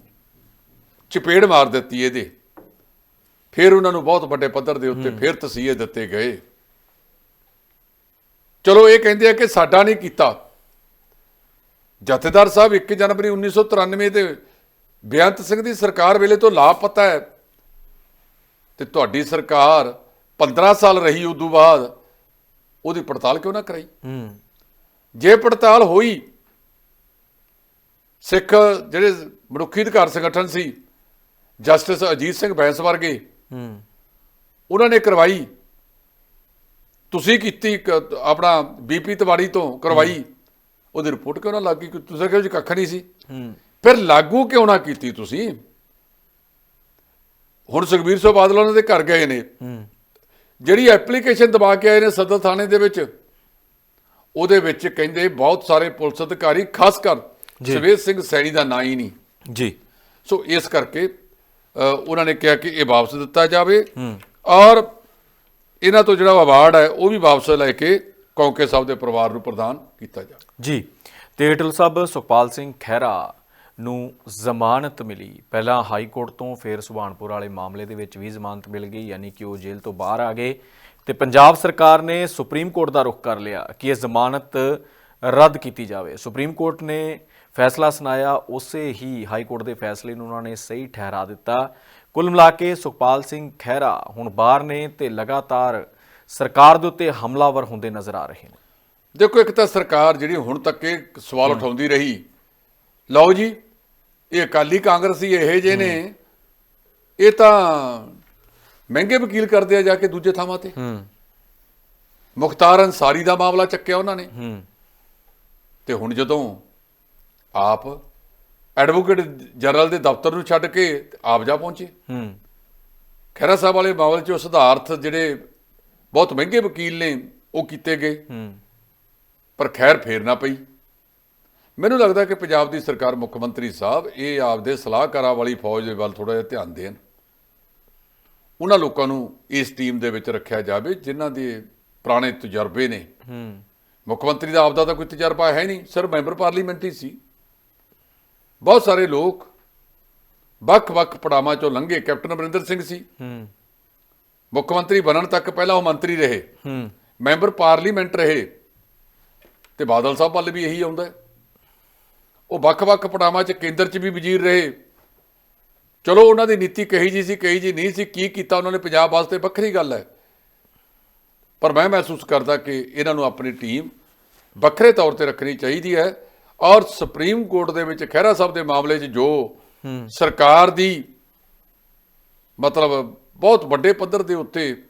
ਚਪੇੜ ਮਾਰ ਦਿੱਤੀ ਇਹਦੇ। ਫਿਰ ਉਹਨਾਂ ਨੂੰ ਬਹੁਤ ਵੱਡੇ ਪੱਧਰ ਦੇ ਉੱਤੇ ਫਿਰ ਤਸੀਹੇ ਦਿੱਤੇ ਗਏ। ਚਲੋ ਇਹ ਕਹਿੰਦੇ ਆ ਕਿ ਸਾਡਾ ਨਹੀਂ ਕੀਤਾ। ਜਥੇਦਾਰ ਸਾਹਿਬ 1 ਜਨਵਰੀ 1993 ਦੇ ਬੇਅੰਤ ਸਿੰਘ ਦੀ ਸਰਕਾਰ ਵੇਲੇ ਤੋਂ ਲਾਪਤਾ ਹੈ। ਤੇ ਤੁਹਾਡੀ ਸਰਕਾਰ 15 ਸਾਲ ਰਹੀ ਉਦੋਂ ਬਾਅਦ ਉਹਦੀ ਪੜਤਾਲ ਕਿਉਂ ਨਾ ਕਰਾਈ? ਹੂੰ। ਜੇ ਪੜਤਾਲ ਹੋਈ ਸਿੱਖ ਜਿਹੜੇ ਮਨੁੱਖੀ ਅਧਿਕਾਰ ਸੰਗਠਨ ਸੀ ਜਸਟਿਸ ਅਜੀਤ ਸਿੰਘ ਬੈਂਸ ਵਰਗੇ ਹੂੰ। ਉਹਨਾਂ ਨੇ ਕਰਵਾਈ। ਤੁਸੀਂ ਕੀਤੀ ਆਪਣਾ ਬੀਪੀ ਤਿਵਾੜੀ ਤੋਂ ਕਰਵਾਈ ਉਹਦੀ ਰਿਪੋਰਟ ਕਿਉਂ ਨਾ ਲੱਗੀ ਕਿ ਤੁਸੀਂ ਕਿਹਾ ਜੀ ਕੱਖ ਨਹੀਂ ਸੀ। ਫਿਰ ਲਾਗੂ ਕਿਉਂ ਨਾ ਕੀਤੀ ਤੁਸੀਂ? ਹੁਣ ਸੁਖਬੀਰ ਸਿੰਘ ਬਾਦਲ ਉਹਨਾਂ ਦੇ ਘਰ ਗਏ ਨੇ। ਜਿਹੜੀ ਐਪਲੀਕੇਸ਼ਨ ਦਬਾ ਕੇ ਆਏ ਨੇ ਸਦਰ ਥਾਣੇ ਦੇ ਵਿੱਚ ਉਹਦੇ ਵਿੱਚ ਕਹਿੰਦੇ ਬਹੁਤ ਸਾਰੇ ਪੁਲਿਸ ਅਧਿਕਾਰੀ ਖਾਸ ਕਰ ਜੀ। ਸਵੇਤ ਸਿੰਘ ਸੈਣੀ ਦਾ ਨਾਂ ਹੀ ਨਹੀਂ। ਜੀ। ਸੋ ਇਸ ਕਰਕੇ ਉਹਨਾਂ ਨੇ ਕਿਹਾ ਕਿ ਇਹ ਵਾਪਸ ਦਿੱਤਾ ਜਾਵੇ। ਔਰ ਇਹਨਾਂ ਤੋਂ ਜਿਹੜਾ ਅਵਾਰਡ ਹੈ, ਉਹ ਵੀ ਵਾਪਸ ਲੈ ਕੇ ਕੌਂਕੇ ਸਾਹਿਬ ਦੇ ਪਰਿਵਾਰ ਨੂੰ ਪ੍ਰਦਾਨ ਕੀਤਾ ਜਾ ਜੀ, ਤੇ ਏਟਲ ਸਾਹਿਬ ਸੁਖਪਾਲ ਸਿੰਘ ਖਹਿਰਾ ਨੂੰ ਜ਼ਮਾਨਤ ਮਿਲੀ। ਪਹਿਲਾਂ ਹਾਈ ਕੋਰਟ ਤੋਂ ਫਿਰ ਸੁਭਾਨਪੁਰ ਵਾਲੇ ਮਾਮਲੇ ਦੇ ਵਿੱਚ ਵੀ ਜ਼ਮਾਨਤ ਮਿਲ ਗਈ, ਯਾਨੀ ਕਿ ਉਹ ਜੇਲ੍ਹ ਤੋਂ ਬਾਹਰ ਆ ਗਏ। ਤੇ ਪੰਜਾਬ ਸਰਕਾਰ ਨੇ ਸੁਪਰੀਮ ਕੋਰਟ ਦਾ ਰੁਖ ਕਰ ਲਿਆ ਕਿ ਇਹ ਜ਼ਮਾਨਤ ਰੱਦ ਕੀਤੀ ਜਾਵੇ। ਸੁਪਰੀਮ ਕੋਰਟ ਨੇ ਫੈਸਲਾ ਸੁਣਾਇਆ, ਉਸੇ ਹੀ ਹਾਈ ਕੋਰਟ ਦੇ ਫੈਸਲੇ ਨੂੰ ਉਹਨਾਂ ਨੇ ਸਹੀ ਠਹਿਰਾ ਦਿੱਤਾ। ਕੁੱਲ ਮਿਲਾ ਕੇ ਸੁਖਪਾਲ ਸਿੰਘ ਖਹਿਰਾ ਹੁਣ ਬਾਹਰ ਨੇ ਤੇ ਲਗਾਤਾਰ ਸਰਕਾਰ ਦੇ ਉੱਤੇ ਹਮਲਾਵਰ ਹੁੰਦੇ ਨਜ਼ਰ ਆ ਰਹੇ ਨੇ। ਦੇਖੋ ਇੱਕ ਤਾਂ ਸਰਕਾਰ ਜਿਹੜੀ ਹੁਣ ਤੱਕ ਇਹ ਸਵਾਲ ਉਠਾਉਂਦੀ ਰਹੀ ਲਓ ਜੀ ਇਹ ਅਕਾਲੀ ਕਾਂਗਰਸੀ ਇਹੋ ਜਿਹੇ ਨੇ ਇਹ ਤਾਂ ਮਹਿੰਗੇ ਵਕੀਲ ਕਰਦੇ ਆ ਜਾ ਕੇ ਦੂਜੇ ਥਾਵਾਂ ਤੇ। ਹੂੰ। ਮੁਖਤਾਰ ਅੰਸਾਰੀ ਦਾ ਮਾਮਲਾ ਚੱਕਿਆ ਉਹਨਾਂ ਨੇ। ਹੂੰ। ਤੇ ਹੁਣ ਜਦੋਂ ਆਪ ਐਡਵੋਕੇਟ ਜਨਰਲ ਦੇ ਦਫ਼ਤਰ ਨੂੰ ਛੱਡ ਕੇ ਆਪ ਜਾ ਪਹੁੰਚੇ। ਹੂੰ। ਖਹਿਰਾ ਸਾਹਿਬ ਵਾਲੇ ਮਾਮਲੇ 'ਚ ਸਿਧਾਰਥ ਜਿਹੜੇ ਬਹੁਤ ਮਹਿੰਗੇ ਵਕੀਲ ਨੇ ਉਹ ਕੀਤੇ ਗਏ। ਹੂੰ। ਪਰ ਖੈਰ ਫੇਰ ਨਾ ਪਈ। ਮੈਨੂੰ ਲੱਗਦਾ ਕਿ ਪੰਜਾਬ ਦੀ ਸਰਕਾਰ ਮੁੱਖ ਮੰਤਰੀ ਸਾਹਿਬ ਇਹ ਆਪਦੇ ਸਲਾਹਕਾਰਾਂ ਵਾਲੀ ਫੌਜ ਦੇ ਵੱਲ ਥੋੜਾ ਜਿਹਾ ਧਿਆਨ ਦੇਣ। ਉਹਨਾਂ ਲੋਕਾਂ ਨੂੰ ਇਸ ਟੀਮ ਦੇ ਵਿੱਚ ਰੱਖਿਆ ਜਾਵੇ ਜਿਨ੍ਹਾਂ ਦੇ ਪੁਰਾਣੇ ਤਜਰਬੇ ਨੇ। ਹੂੰ। ਮੁੱਖ ਮੰਤਰੀ ਦਾ ਆਪਦਾ ਤਾਂ ਕੋਈ ਤਜਰਬਾ ਹੈ ਨਹੀਂ। ਸਿਰਫ ਮੈਂਬਰ ਪਾਰਲੀਮੈਂਟ ਹੀ ਸੀ। ਬਹੁਤ ਸਾਰੇ ਲੋਕ ਵੱਖ-ਵੱਖ ਪੜਾਵਾਂ ਚੋਂ ਲੰਘੇ। ਕੈਪਟਨ ਅਮਰਿੰਦਰ ਸਿੰਘ ਸੀ। ਹੂੰ। ਮੁੱਖ ਮੰਤਰੀ ਬਣਨ ਤੱਕ ਪਹਿਲਾਂ ਉਹ ਮੰਤਰੀ ਰਹੇ। ਹੂੰ। ਮੈਂਬਰ ਪਾਰਲੀਮੈਂਟ ਰਹੇ। ਤੇ ਬਾਦਲ ਸਾਹਿਬ ਵੱਲ ਵੀ ਇਹੀ ਆਉਂਦਾ। ਉਹ ਵੱਖ-ਵੱਖ ਪੜਾਵਾਂ 'ਚ ਕੇਂਦਰ 'ਚ ਵੀ ਵਜ਼ੀਰ ਰਹੇ। ਚਲੋ ਉਹਨਾਂ ਦੀ ਨੀਤੀ ਕਹੀ ਜੀ ਸੀ ਕਹੀ ਜੀ ਨਹੀਂ ਸੀ ਕੀ ਕੀਤਾ ਉਹਨਾਂ ਨੇ ਪੰਜਾਬ ਵਾਸਤੇ ਵੱਖਰੀ ਗੱਲ ਹੈ। ਪਰ ਮੈਂ ਮਹਿਸੂਸ ਕਰਦਾ ਕਿ ਇਹਨਾਂ ਨੂੰ ਆਪਣੀ ਟੀਮ ਵੱਖਰੇ ਤੌਰ ਤੇ ਰੱਖਣੀ ਚਾਹੀਦੀ ਹੈ। ਔਰ ਸੁਪਰੀਮ ਕੋਰਟ ਦੇ ਵਿੱਚ ਖਹਿਰਾ ਸਾਹਿਬ ਦੇ ਮਾਮਲੇ 'ਚ ਜੋ ਸਰਕਾਰ ਦੀ ਮਤਲਬ ਬਹੁਤ ਵੱਡੇ ਪੱਧਰ ਦੇ ਉੱਤੇ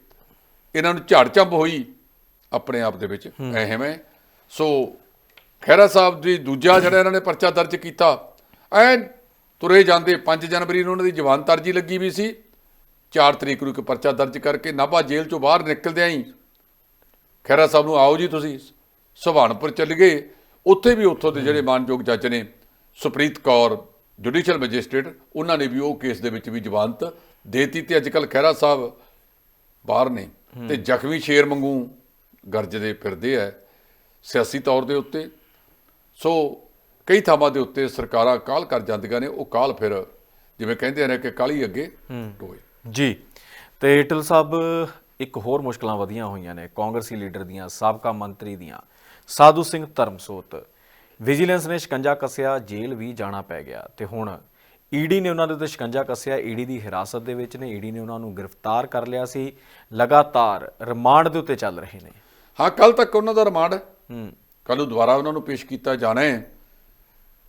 ਇਹਨਾਂ ਨੂੰ ਝਾੜ-ਝੰਬ ਹੋਈ ਆਪਣੇ ਆਪ ਦੇ ਵਿੱਚ ਅਹਿਮ ਹੈ ਸੋ ਖਹਿਰਾ ਸਾਹਿਬ ਦੀ ਦੂਜਾ ਜਿਹੜਾ ਇਹਨਾਂ ਨੇ ਪਰਚਾ ਦਰਜ ਕੀਤਾ ਐ ਤੁਰੇ ਜਾਂਦੇ 5 ਜਨਵਰੀ ਨੂੰ ਉਹਨਾਂ ਦੀ ਜਵਾਨ ਤਰਜੀ ਲੱਗੀ ਵੀ ਸੀ। 4 ਤਰੀਕ ਨੂੰ ਇੱਕ ਪਰਚਾ ਦਰਜ ਕਰਕੇ ਨਾਭਾ ਜੇਲ੍ਹ ਚੋਂ ਬਾਹਰ ਨਿਕਲਦਿਆਂ ਹੀ ਖਹਿਰਾ ਸਾਹਿਬ ਨੂੰ ਆਓ ਜੀ ਤੁਸੀਂ ਸੁਭਾਨਪੁਰ ਚੱਲ ਗਏ। ਉੱਥੇ ਵੀ ਉੱਥੋਂ ਦੇ ਜਿਹੜੇ ਮਾਨਯੋਗ ਜੱਜ ਨੇ ਸੁਪ੍ਰੀਤ ਕੌਰ ਜੁਡੀਸ਼ੀਅਲ ਮੈਜਿਸਟ੍ਰੇਟ ਉਹਨਾਂ ਨੇ ਵੀ ਉਹ ਕੇਸ ਦੇ ਵਿੱਚ ਵੀ ਜ਼ਮਾਨਤ ਦੇਤੀ ਤੇ ਅੱਜਕੱਲ ਖਹਿਰਾ ਸਾਹਿਬ ਬਾਹਰ ਨੇ ਤੇ ਜ਼ਖਮੀ ਸ਼ੇਰ ਵਾਂਗੂ ਗਰਜਦੇ ਫਿਰਦੇ ਐ ਸਿਆਸੀ ਤੌਰ ਦੇ ਉੱਤੇ। ਸੋ ਕਈ ਥਾਵਾਂ ਦੇ ਉੱਤੇ ਸਰਕਾਰਾਂ ਕਾਲ ਕਰ ਜਾਂਦੀਆਂ ਨੇ ਉਹ ਕਾਲ ਫਿਰ ਜਿਵੇਂ ਕਹਿੰਦੇ ਨੇ ਕਿ ਕਾਲੀ ਅੱਗੇ ਟੋਏ। ਜੀ ਤੇ ਏਟਲ ਸਾਹਿਬ ਇੱਕ ਹੋਰ ਮੁਸ਼ਕਲਾਂ ਵਧੀਆਂ ਹੋਈਆਂ ਨੇ। ਕਾਂਗਰਸੀ ਲੀਡਰ ਦੀਆਂ ਸਾਬਕਾ ਮੰਤਰੀ ਦੀਆਂ। ਸਾਧੂ ਸਿੰਘ ਧਰਮਸੋਤ। ਵਿਜੀਲੈਂਸ ਨੇ ਸ਼ਿਕੰਜਾ ਕੱਸਿਆ ਜੇਲ੍ਹ ਵੀ ਜਾਣਾ ਪੈ ਗਿਆ। ਤੇ ਹੁਣ ਈਡੀ ਨੇ ਉਹਨਾਂ ਦੇ ਉੱਤੇ ਸ਼ਿਕੰਜਾ ਕੱਸਿਆ ਈਡੀ ਦੀ ਹਿਰਾਸਤ ਦੇ ਵਿੱਚ ਨੇ। ਈਡੀ ਨੇ ਉਹਨਾਂ ਨੂੰ ਗ੍ਰਿਫਤਾਰ ਕਰ ਲਿਆ ਸੀ। ਲਗਾਤਾਰ ਰਿਮਾਂਡ ਦੇ ਉੱਤੇ ਚੱਲ ਰਹੇ ਨੇ। ਹਾਂ ਕੱਲ ਤੱਕ ਉਹਨਾਂ ਦਾ ਰਿਮਾਂਡ। ਹੈ। ਹੂੰ ਕੱਲ ਨੂੰ ਦੁਬਾਰਾ ਉਹਨਾਂ ਨੂੰ ਪੇਸ਼ ਕੀਤਾ ਜਾਣਾ ਹੈ।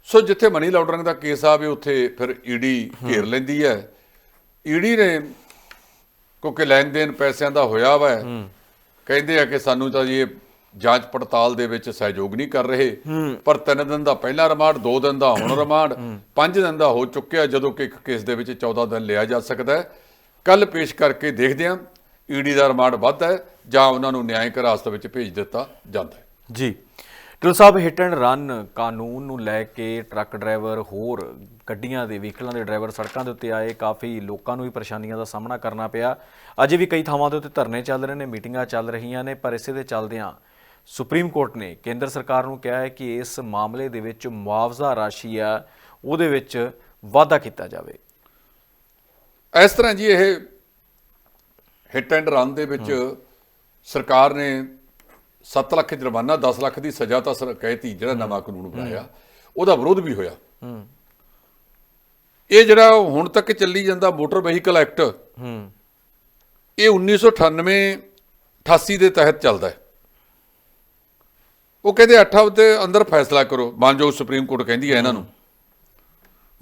ਸੋ ਜਿੱਥੇ ਮਨੀ ਲਾਉਂਡਰਿੰਗ ਦਾ ਕੇਸ ਆਵੇ ਉੱਥੇ ਫਿਰ ਈਡੀ ਘੇਰ ਲੈਂਦੀ ਹੈ। ਈਡੀ ਨੇ ਕਿਉਂਕਿ ਲੈਣ ਦੇਣ ਪੈਸਿਆਂ ਦਾ ਹੋਇਆ ਵਾ। ਕਹਿੰਦੇ ਆ ਕਿ ਸਾਨੂੰ ਤਾਂ ਜੀ ਇਹ ਜਾਂਚ ਪੜਤਾਲ ਦੇ ਵਿੱਚ ਸਹਿਯੋਗ ਨਹੀਂ ਕਰ ਰਹੇ। ਪਰ ਤਿੰਨ ਦਿਨ ਦਾ ਪਹਿਲਾ ਰਿਮਾਂਡ, ਦੋ ਦਿਨ ਦਾ ਹੁਣ ਰਿਮਾਂਡ, ਪੰਜ ਦਿਨ ਦਾ ਹੋ ਚੁੱਕਿਆ ਜਦੋਂ ਕਿ ਇੱਕ ਕੇਸ ਦੇ ਵਿੱਚ 14 ਦਿਨ ਲਿਆ ਜਾ ਸਕਦਾ ਹੈ। ਕੱਲ ਪੇਸ਼ ਕਰਕੇ ਦੇਖਦੇ ਹਾਂ, ਈਡੀ ਦਾ ਰਿਮਾਂਡ ਵੱਧਦਾ ਹੈ ਜਾਂ ਉਹਨਾਂ ਨੂੰ ਨਿਆਂਇਕ ਹਿਰਾਸਤ ਵਿੱਚ ਭੇਜ ਦਿੱਤਾ ਜਾਂਦਾ ਹੈ। ਜੀ। ਟਿਲ ਸਾਹਿਬ, ਹਿੱਟ ਐਂਡ ਰਨ ਕਾਨੂੰਨ ਨੂੰ ਲੈ ਕੇ ਟਰੱਕ ਡਰਾਈਵਰ ਹੋਰ ਗੱਡੀਆਂ ਦੇ, ਵਹੀਕਲਾਂ ਦੇ ਡਰਾਈਵਰ ਸੜਕਾਂ ਦੇ ਉੱਤੇ ਆਏ। ਕਾਫੀ ਲੋਕਾਂ ਨੂੰ ਵੀ ਪਰੇਸ਼ਾਨੀਆਂ ਦਾ ਸਾਹਮਣਾ ਕਰਨਾ ਪਿਆ। ਅਜੇ ਵੀ ਕਈ ਥਾਵਾਂ ਦੇ ਉੱਤੇ ਧਰਨੇ ਚੱਲ ਰਹੇ ਨੇ, ਮੀਟਿੰਗਾਂ ਚੱਲ ਰਹੀਆਂ ਨੇ, ਪਰ ਇਸੇ ਦੇ ਚੱਲਦਿਆਂ ਸੁਪਰੀਮ ਕੋਰਟ ਨੇ ਕੇਂਦਰ ਸਰਕਾਰ ਨੂੰ ਕਿਹਾ ਹੈ ਕਿ ਇਸ ਮਾਮਲੇ ਦੇ ਵਿੱਚ ਮੁਆਵਜ਼ਾ ਰਾਸ਼ੀ ਆ ਉਹਦੇ ਵਿੱਚ ਵਾਧਾ ਕੀਤਾ ਜਾਵੇ। ਇਸ ਤਰ੍ਹਾਂ ਜੀ ਇਹ ਹਿੱਟ ਐਂਡ ਰਨ ਦੇ ਵਿੱਚ ਸਰਕਾਰ ਨੇ 7 ਲੱਖ ਜੁਰਮਾਨਾ 10 ਲੱਖ ਦੀ ਸਜ਼ਾ ਤਾਂ ਸਰ ਕਹਿਤੀ ਜਿਹੜਾ ਨਵਾਂ ਕਾਨੂੰਨ ਬਣਾਇਆ ਉਹਦਾ ਵਿਰੋਧ ਵੀ ਹੋਇਆ। ਇਹ ਜਿਹੜਾ ਹੁਣ ਤੱਕ ਚੱਲੀ ਜਾਂਦਾ ਮੋਟਰ ਵਹੀਕਲ ਐਕਟ ਹੂੰ। ਇਹ 1998 88 ਦੇ ਤਹਿਤ ਚੱਲਦਾ ਹੈ। ਉਹ ਕਹਿੰਦੇ 8 ਹਫ਼ਤੇ ਅੰਦਰ ਫੈਸਲਾ ਕਰੋ। ਮਾਨਯੋਗ ਸੁਪਰੀਮ ਕੋਰਟ ਕਹਿੰਦੀ ਹੈ ਇਹਨਾਂ ਨੂੰ।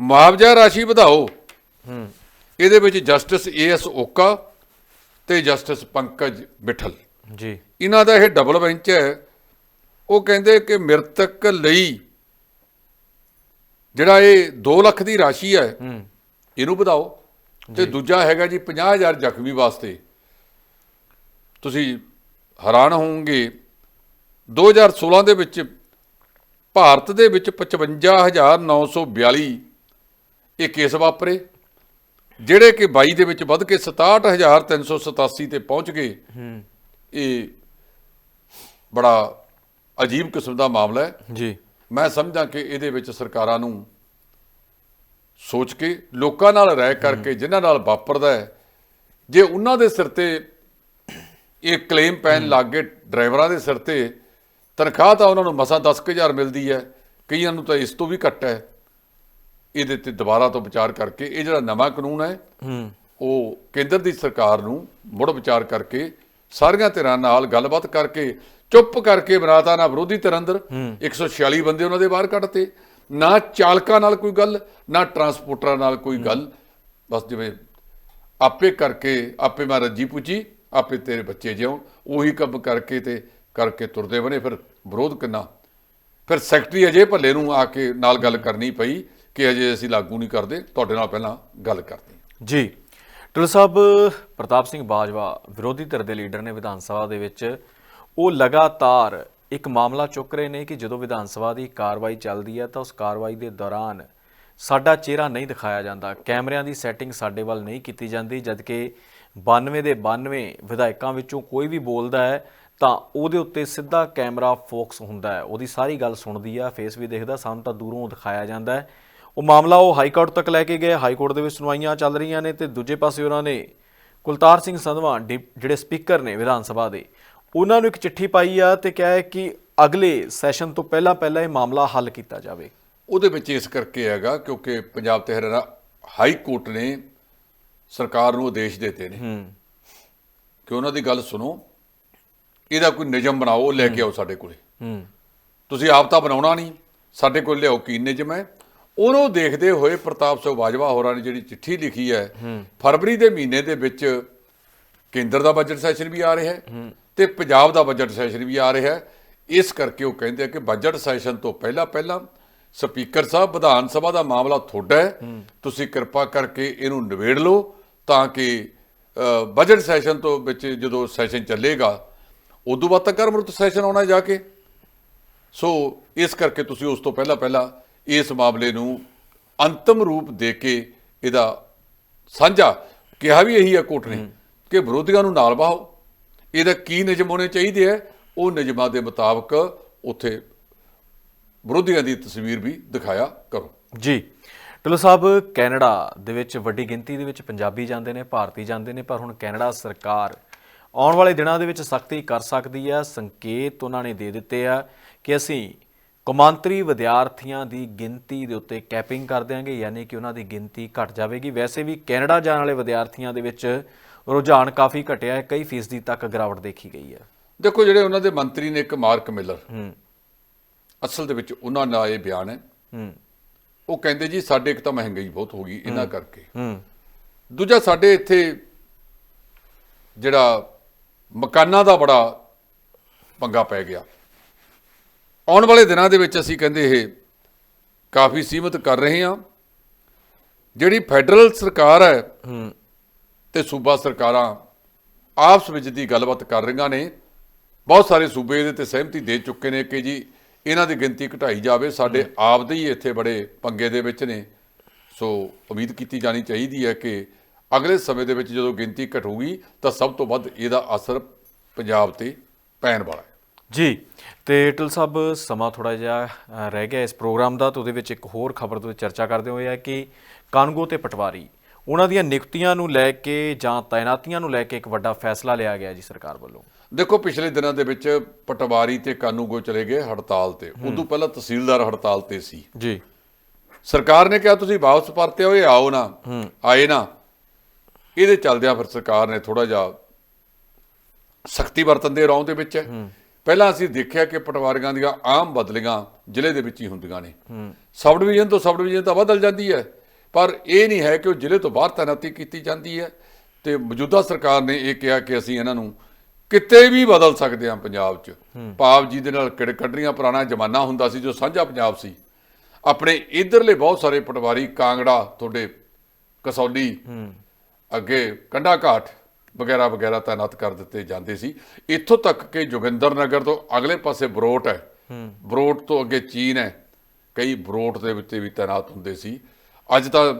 ਮੁਆਵਜ਼ਾ ਰਾਸ਼ੀ ਵਧਾਓ। ਹੂੰ ਇਹਦੇ ਵਿੱਚ ਜਸਟਿਸ ਏਐਸ ਓਕਾ ਤੇ ਜਸਟਿਸ ਪੰਕਜ ਬਿਠਲ। ਜੀ। ਇਹਨਾਂ ਦਾ ਇਹ ਡਬਲ ਬੈਂਚ ਹੈ। ਉਹ ਕਹਿੰਦੇ ਕਿ ਮ੍ਰਿਤਕ ਲਈ ਜਿਹੜਾ ਇਹ 2 ਲੱਖ ਦੀ ਰਾਸ਼ੀ ਹੈ ਹੂੰ। ਇਹਨੂੰ ਵਧਾਓ। ਤੇ ਦੂਜਾ ਹੈਗਾ ਜੀ 50000 ਜ਼ਖਮੀ ਵਾਸਤੇ। ਤੁਸੀਂ ਹੈਰਾਨ ਹੋਵੋਗੇ 2016 ਦੇ ਵਿੱਚ ਭਾਰਤ ਦੇ ਵਿੱਚ 55942 ਇਹ ਕੇਸ ਵਾਪਰੇ ਜਿਹੜੇ ਕਿ 22 ਦੇ ਵਿੱਚ ਵੱਧ ਕੇ 67387 ਤੇ ਪਹੁੰਚ ਗਏ। ਇਹ ਬੜਾ ਅਜੀਬ ਕਿਸਮ ਦਾ ਮਾਮਲਾ ਹੈ। ਜੀ। ਮੈਂ ਸਮਝਾਂ ਕਿ ਇਹਦੇ ਵਿੱਚ ਸਰਕਾਰਾਂ ਨੂੰ ਸੋਚ ਕੇ ਲੋਕਾਂ ਨਾਲ ਰਾਏ ਕਰਕੇ ਜਿਨ੍ਹਾਂ ਨਾਲ ਵਾਪਰਦਾ ਹੈ ਜੇ ਉਹਨਾਂ ਦੇ ਸਿਰ ਤੇ ਇਹ ਕਲੇਮ ਪੈਣ ਲੱਗ ਗਏ ਡਰਾਈਵਰਾਂ ਦੇ ਸਿਰ ਤੇ ਤਨਖਾਹ ਤਾਂ ਉਹਨਾਂ ਨੂੰ ਮਸਾਂ 10000 ਮਿਲਦੀ ਹੈ ਕਈਆਂ ਨੂੰ ਤਾਂ ਇਸ ਤੋਂ ਵੀ ਘੱਟ ਹੈ। ਇਹਦੇ ਤੇ ਦੁਬਾਰਾ ਤੋਂ ਵਿਚਾਰ ਕਰਕੇ ਇਹ ਜਿਹੜਾ ਨਵਾਂ ਕਾਨੂੰਨ ਹੈ ਉਹ ਕੇਂਦਰ ਦੀ ਸਰਕਾਰ ਨੂੰ ਮੁੜ ਵਿਚਾਰ ਕਰਕੇ ਸਾਰੀਆਂ ਧਿਰਾਂ ਨਾਲ ਗੱਲਬਾਤ ਕਰਕੇ ਚੁੱਪ ਕਰਕੇ ਬਰਾਤਾ ਨਾ ਵਿਰੋਧੀ ਧਿਰ ਅੰਦਰ 146 ਬੰਦੇ ਉਹਨਾਂ ਦੇ ਬਾਹਰ ਕੱਢਤੇ। ਨਾ ਚਾਲਕਾਂ ਨਾਲ ਕੋਈ ਗੱਲ ਨਾ ਟਰਾਂਸਪੋਰਟਰਾਂ ਨਾਲ ਕੋਈ ਗੱਲ। ਬਸ ਜਿਵੇਂ ਆਪੇ ਕਰਕੇ ਆਪੇ ਮੈਂ ਰੱਜੀ ਪੁੱਜੀ ਆਪੇ ਤੇਰੇ ਬੱਚੇ ਜਿਉਣ ਉਹੀ ਕੰਮ ਕਰਕੇ ਤੇ ਕਰਕੇ ਤੁਰਦੇ ਬਣੇ, ਫਿਰ ਵਿਰੋਧ ਕਿੰਨਾ? ਫਿਰ ਸੈਕਟਰੀ ਅਜੇ ਭੱਲੇ ਨੂੰ ਆ ਕੇ ਨਾਲ ਗੱਲ ਕਰਨੀ ਪਈ ਕਿ ਅਜੇ ਅਸੀਂ ਲਾਗੂ ਨਹੀਂ ਕਰਦੇ, ਤੁਹਾਡੇ ਨਾਲ ਪਹਿਲਾਂ ਗੱਲ ਕਰਦੇ ਜੀ ਟੁਲ ਸਾਹਿਬ, ਪ੍ਰਤਾਪ ਸਿੰਘ ਬਾਜਵਾ ਵਿਰੋਧੀ ਧਿਰ ਦੇ ਲੀਡਰ ਨੇ ਵਿਧਾਨ ਸਭਾ ਦੇ ਵਿੱਚ ਉਹ ਲਗਾਤਾਰ ਇੱਕ ਮਾਮਲਾ ਚੁੱਕ ਰਹੇ ਨੇ ਕਿ ਜਦੋਂ ਵਿਧਾਨ ਸਭਾ ਦੀ ਕਾਰਵਾਈ ਚੱਲਦੀ ਹੈ ਤਾਂ ਉਸ ਕਾਰਵਾਈ ਦੇ ਦੌਰਾਨ ਸਾਡਾ ਚਿਹਰਾ ਨਹੀਂ ਦਿਖਾਇਆ ਜਾਂਦਾ, ਕੈਮਰਿਆਂ ਦੀ ਸੈਟਿੰਗ ਸਾਡੇ ਵੱਲ ਨਹੀਂ ਕੀਤੀ ਜਾਂਦੀ, ਜਦਕਿ 92 ਦੇ 92 ਵਿਧਾਇਕਾਂ ਵਿੱਚੋਂ ਕੋਈ ਵੀ ਬੋਲਦਾ ਹੈ ਤਾਂ ਉਹਦੇ ਉੱਤੇ ਸਿੱਧਾ ਕੈਮਰਾ ਫੋਕਸ ਹੁੰਦਾ ਹੈ। ਉਹਦੀ ਸਾਰੀ ਗੱਲ ਸੁਣਦੀ ਆ ਫੇਸ ਵੀ ਦੇਖਦਾ ਸਾਨੂੰ ਤਾਂ ਦੂਰੋਂ ਦਿਖਾਇਆ ਜਾਂਦਾ ਹੈ। ਉਹ ਮਾਮਲਾ ਉਹ ਹਾਈ ਕੋਰਟ ਤੱਕ ਲੈ ਕੇ ਗਏ ਹਾਈ ਕੋਰਟ ਦੇ ਵਿੱਚ ਸੁਣਵਾਈਆਂ ਚੱਲ ਰਹੀਆਂ ਨੇ ਤੇ ਦੂਜੇ ਪਾਸੇ ਉਹਨਾਂ ਨੇ ਕੁਲਤਾਰ ਸਿੰਘ ਸੰਧਵਾ ਜਿਹੜੇ ਸਪੀਕਰ ਨੇ ਵਿਧਾਨ ਸਭਾ ਦੇ ਉਹਨਾਂ ਨੂੰ ਇੱਕ ਚਿੱਠੀ ਪਾਈ ਆ ਤੇ ਕਿਹਾ ਹੈ ਕਿ ਅਗਲੇ ਸੈਸ਼ਨ ਤੋਂ ਪਹਿਲਾਂ ਪਹਿਲਾਂ ਇਹ ਮਾਮਲਾ ਹੱਲ ਕੀਤਾ ਜਾਵੇ। ਉਹਦੇ ਵਿੱਚ ਇਸ ਕਰਕੇ ਹੈਗਾ ਕਿਉਂਕਿ ਪੰਜਾਬ ਤੇ ਹਰਿਆਣਾ ਹਾਈ ਕੋਰਟ ਨੇ ਸਰਕਾਰ ਨੂੰ ਆਦੇਸ਼ ਦਿੱਤੇ ਨੇ। ਹੂੰ। ਕਿ ਉਹਨਾਂ ਦੀ ਗੱਲ ਸੁਣੋ। ਇਹਦਾ ਕੋਈ ਨਿਯਮ ਬਣਾਓ ਲੈ ਕੇ ਆਓ ਸਾਡੇ ਕੋਲੇ। ਹੂੰ। ਤੁਸੀਂ ਆਪ ਤਾਂ ਬਣਾਉਣਾ ਨਹੀਂ ਸਾਡੇ ਕੋਲ ਲਿਆਓ ਕੀ ਨਿਯਮ ਹੈ। ਉਹਨੂੰ ਦੇਖਦੇ ਹੋਏ ਪ੍ਰਤਾਪ ਸਿੰਘ ਬਾਜਵਾ ਹੋਰਾਂ ਨੇ ਜਿਹੜੀ ਚਿੱਠੀ ਲਿਖੀ ਹੈ ਫਰਵਰੀ ਦੇ ਮਹੀਨੇ ਦੇ ਵਿੱਚ ਕੇਂਦਰ ਦਾ ਬਜਟ ਸੈਸ਼ਨ ਵੀ ਆ ਰਿਹਾ ਹੈ ਤੇ ਪੰਜਾਬ ਦਾ ਬਜਟ ਸੈਸ਼ਨ ਵੀ ਆ ਰਿਹਾ ਹੈ। ਇਸ ਕਰਕੇ ਉਹ ਕਹਿੰਦੇ ਆ ਕਿ ਬਜਟ ਸੈਸ਼ਨ ਤੋਂ ਪਹਿਲਾਂ ਪਹਿਲਾਂ ਸਪੀਕਰ ਸਾਹਿਬ ਵਿਧਾਨ ਸਭਾ ਦਾ ਮਾਮਲਾ ਤੁਹਾਡਾ ਹੈ। ਤੁਸੀਂ ਕਿਰਪਾ ਕਰਕੇ ਇਹਨੂੰ ਨਿਬੇੜ ਲਓ ਤਾਂ ਕਿ ਬਜਟ ਸੈਸ਼ਨ ਤੋਂ ਵਿੱਚ ਜਦੋਂ ਸੈਸ਼ਨ ਚੱਲੇਗਾ ਉਦੋਂ ਬਾਅਦ ਤੱਕ ਕਰਮਰੁਤ ਸੈਸ਼ਨ ਆਉਣਾ ਜਾ ਕੇ। ਸੋ ਇਸ ਕਰਕੇ ਤੁਸੀਂ ਉਸ ਤੋਂ ਪਹਿਲਾਂ ਪਹਿਲਾਂ ਇਸ ਮਾਮਲੇ ਨੂੰ ਅੰਤਮ ਰੂਪ ਦੇ ਕੇ ਇਹਦਾ ਸਾਂਝਾ ਕਿਹਾ ਵੀ ਇਹੀ ਹੈ ਕੋਰਟ ਨੇ ਕਿ ਵਿਰੋਧੀਆਂ ਨੂੰ ਨਾਲ ਬਾਹੋ ਇਹਦਾ ਕੀ ਨਿਯਮ ਹੋਣੇ ਚਾਹੀਦੇ ਹੈ ਉਹ ਨਿਯਮਾਂ ਦੇ ਮੁਤਾਬਕ ਉੱਥੇ ਵਿਰੋਧੀਆਂ ਦੀ ਤਸਵੀਰ ਵੀ ਦਿਖਾਇਆ ਕਰੋ। ਜੀ। ਟੁੱਲੂ ਸਾਹਿਬ ਕੈਨੇਡਾ ਦੇ ਵਿੱਚ ਵੱਡੀ ਗਿਣਤੀ ਦੇ ਵਿੱਚ ਪੰਜਾਬੀ ਜਾਂਦੇ ਨੇ ਭਾਰਤੀ ਜਾਂਦੇ ਨੇ ਪਰ ਹੁਣ ਕੈਨੇਡਾ ਸਰਕਾਰ ਆਉਣ ਵਾਲੇ ਦਿਨਾਂ ਦੇ ਵਿੱਚ ਸਖਤੀ ਕਰ ਸਕਦੀ ਹੈ। ਸੰਕੇਤ ਉਹਨਾਂ ਨੇ ਦੇ ਦਿੱਤੇ ਆ ਕਿ ਅਸੀਂ ਕੌਮਾਂਤਰੀ ਵਿਦਿਆਰਥੀਆਂ ਦੀ ਗਿਣਤੀ ਦੇ ਉੱਤੇ ਕੈਪਿੰਗ ਕਰ ਦਿਆਂਗੇ ਯਾਨੀ ਕਿ ਉਹਨਾਂ ਦੀ ਗਿਣਤੀ ਘਟ ਜਾਵੇਗੀ। ਵੈਸੇ ਵੀ ਕੈਨੇਡਾ ਜਾਣ ਵਾਲੇ ਵਿਦਿਆਰਥੀਆਂ ਦੇ ਵਿੱਚ ਰੁਝਾਨ ਕਾਫੀ ਘਟਿਆ ਹੈ ਕਈ ਫੀਸਦੀ ਤੱਕ ਗਿਰਾਵਟ ਦੇਖੀ ਗਈ ਹੈ। ਦੇਖੋ ਜਿਹੜੇ ਉਹਨਾਂ ਦੇ ਮੰਤਰੀ ਨੇ ਇੱਕ ਮਾਰਕ ਮਿਲਰ ਹੂੰ। ਅਸਲ ਦੇ ਵਿੱਚ ਉਹਨਾਂ ਦਾ ਇਹ ਬਿਆਨ ਹੈ। ਹੂੰ। ਉਹ ਕਹਿੰਦੇ ਜੀ ਸਾਡੇ ਇੱਕ ਤਾਂ ਮਹਿੰਗਾਈ ਬਹੁਤ ਹੋ ਗਈ ਇਹਨਾਂ ਕਰਕੇ। ਹੂੰ। ਦੂਜਾ ਸਾਡੇ ਇੱਥੇ ਜਿਹੜਾ ਮਕਾਨਾਂ ਦਾ ਬੜਾ ਪੰਗਾ ਪੈ ਗਿਆ। ਆਉਣ ਵਾਲੇ ਦਿਨਾਂ ਦੇ ਵਿੱਚ ਅਸੀਂ ਕਹਿੰਦੇ ਇਹ ਕਾਫੀ ਸੀਮਤ ਕਰ ਰਹੇ ਹਾਂ। ਜਿਹੜੀ ਫੈਡਰਲ ਸਰਕਾਰ ਹੈ ਤੇ ਸੂਬਾ ਸਰਕਾਰਾਂ ਆਪਸ ਵਿੱਚ ਦੀ ਗੱਲਬਾਤ ਕਰ ਰਹੀਆਂ ਨੇ। ਬਹੁਤ ਸਾਰੇ ਸੂਬੇ ਇਹਦੇ ਤੇ ਸਹਿਮਤੀ ਦੇ ਚੁੱਕੇ ਨੇ ਕਿ ਜੀ ਇਹਨਾਂ ਦੀ ਗਿਣਤੀ ਘਟਾਈ ਜਾਵੇ। ਸਾਡੇ ਆਪ ਦੇ ਹੀ ਇੱਥੇ ਬੜੇ ਪੰਗੇ ਦੇ ਵਿੱਚ ਨੇ। ਸੋ ਉਮੀਦ ਕੀਤੀ ਜਾਣੀ ਚਾਹੀਦੀ ਹੈ ਕਿ ਅਗਲੇ ਸਮੇਂ ਦੇ ਵਿੱਚ ਜਦੋਂ ਗਿਣਤੀ ਘਟੂਗੀ ਤਾਂ ਸਭ ਤੋਂ ਵੱਧ ਇਹਦਾ ਅਸਰ ਪੰਜਾਬ ਤੇ ਪੈਣ ਵਾਲਾ ਹੈ। ਜੀ ਤੇ ਟੁਲ ਸਾਹਿਬ ਸਮਾਂ ਥੋੜਾ ਜਿਹਾ ਰਹਿ ਗਿਆ ਇਸ ਪ੍ਰੋਗਰਾਮ ਦਾ ਤੇ ਉਹਦੇ ਵਿੱਚ ਇੱਕ ਹੋਰ ਖਬਰ ਤੋਂ ਚਰਚਾ ਕਰਦੇ ਹੋਏ ਹੈ ਕਿ ਕਾਨੂੰਗੋ ਤੇ ਪਟਵਾਰੀ ਉਹਨਾਂ ਦੀਆਂ ਨਿਯੁਕਤੀਆਂ ਨੂੰ ਲੈ ਕੇ ਜਾਂ ਤਾਇਨਾਤੀਆਂ ਨੂੰ ਲੈ ਕੇ ਇੱਕ ਵੱਡਾ ਫੈਸਲਾ ਲਿਆ ਗਿਆ ਜੀ ਸਰਕਾਰ ਵੱਲੋਂ। ਦੇਖੋ ਪਿਛਲੇ ਦਿਨਾਂ ਦੇ ਵਿੱਚ ਪਟਵਾਰੀ ਤੇ ਕਾਨੂੰਗੋ ਚਲੇ ਗਏ ਹੜਤਾਲ ਤੇ। ਉਦੋਂ ਪਹਿਲਾਂ ਤਹਿਸੀਲਦਾਰ ਹੜਤਾਲ ਤੇ ਸੀ। ਜੀ। ਸਰਕਾਰ ਨੇ ਕਿਹਾ ਤੁਸੀਂ ਵਾਪਸ ਪਰਤੇ ਹੋਏ ਆਓ ਨਾ। ਆਏ ਨਾ। ਇਹਦੇ ਚੱਲਦਿਆਂ ਫਿਰ ਸਰਕਾਰ ਨੇ ਥੋੜਾ ਜਿਹਾ ਸਖਤੀ ਵਰਤਨ ਦੇ ਰੌਂ ਦੇ ਵਿੱਚ ਹੈ। ਪਹਿਲਾਂ ਅਸੀਂ ਦੇਖਿਆ ਕਿ ਪਟਵਾਰੀਆਂ ਦੀਆਂ ਆਮ ਬਦਲੀਆਂ ਜ਼ਿਲ੍ਹੇ ਦੇ ਵਿੱਚ ਹੀ ਹੁੰਦੀਆਂ ਨੇ। ਸਬ ਡਿਵੀਜ਼ਨ ਤੋਂ ਸਬ ਡਿਵੀਜ਼ਨ ਤਾਂ ਬਦਲ ਜਾਂਦੀ ਹੈ। ਪਰ ਇਹ ਨਹੀਂ ਹੈ ਕਿ ਉਹ ਜ਼ਿਲ੍ਹੇ ਤੋਂ ਬਾਹਰ ਤਾਇਨਾਤੀ ਕੀਤੀ ਜਾਂਦੀ ਹੈ ਤੇ ਮੌਜੂਦਾ ਸਰਕਾਰ ਨੇ ਇਹ ਕਿਹਾ ਕਿ ਅਸੀਂ ਇਹਨਾਂ ਨੂੰ ਕਿਤੇ ਵੀ ਬਦਲ ਸਕਦੇ ਹਾਂ ਪੰਜਾਬ 'ਚ। ਭਾਵ ਜੀ ਦੇ ਨਾਲ ਕਿੜ ਕੱਢਰੀਆਂ ਪੁਰਾਣਾ ਜ਼ਮਾਨਾ ਹੁੰਦਾ ਸੀ ਜੋ ਸਾਂਝਾ ਪੰਜਾਬ ਸੀ। ਆਪਣੇ ਇਧਰਲੇ ਬਹੁਤ ਸਾਰੇ ਪਟਵਾਰੀ ਕਾਂਗੜਾ ਤੁਹਾਡੇ ਕਸੌਲੀ ਅੱਗੇ ਕੰਡਾ ਘਾਟ ਵਗੈਰਾ ਵਗੈਰਾ ਤਾਇਨਾਤ ਕਰ ਦਿੱਤੇ ਜਾਂਦੇ ਸੀ। ਇੱਥੋਂ ਤੱਕ ਕਿ ਜੋਗਿੰਦਰ ਨਗਰ ਤੋਂ ਅਗਲੇ ਪਾਸੇ ਬਰੋਟ ਹੈ। ਬਰੋਟ ਤੋਂ ਅੱਗੇ ਚੀਨ ਹੈ। ਕਈ ਬਰੋਟ ਦੇ ਵਿੱਚ ਵੀ ਤਾਇਨਾਤ ਹੁੰਦੇ ਸੀ। ਅੱਜ ਤਾਂ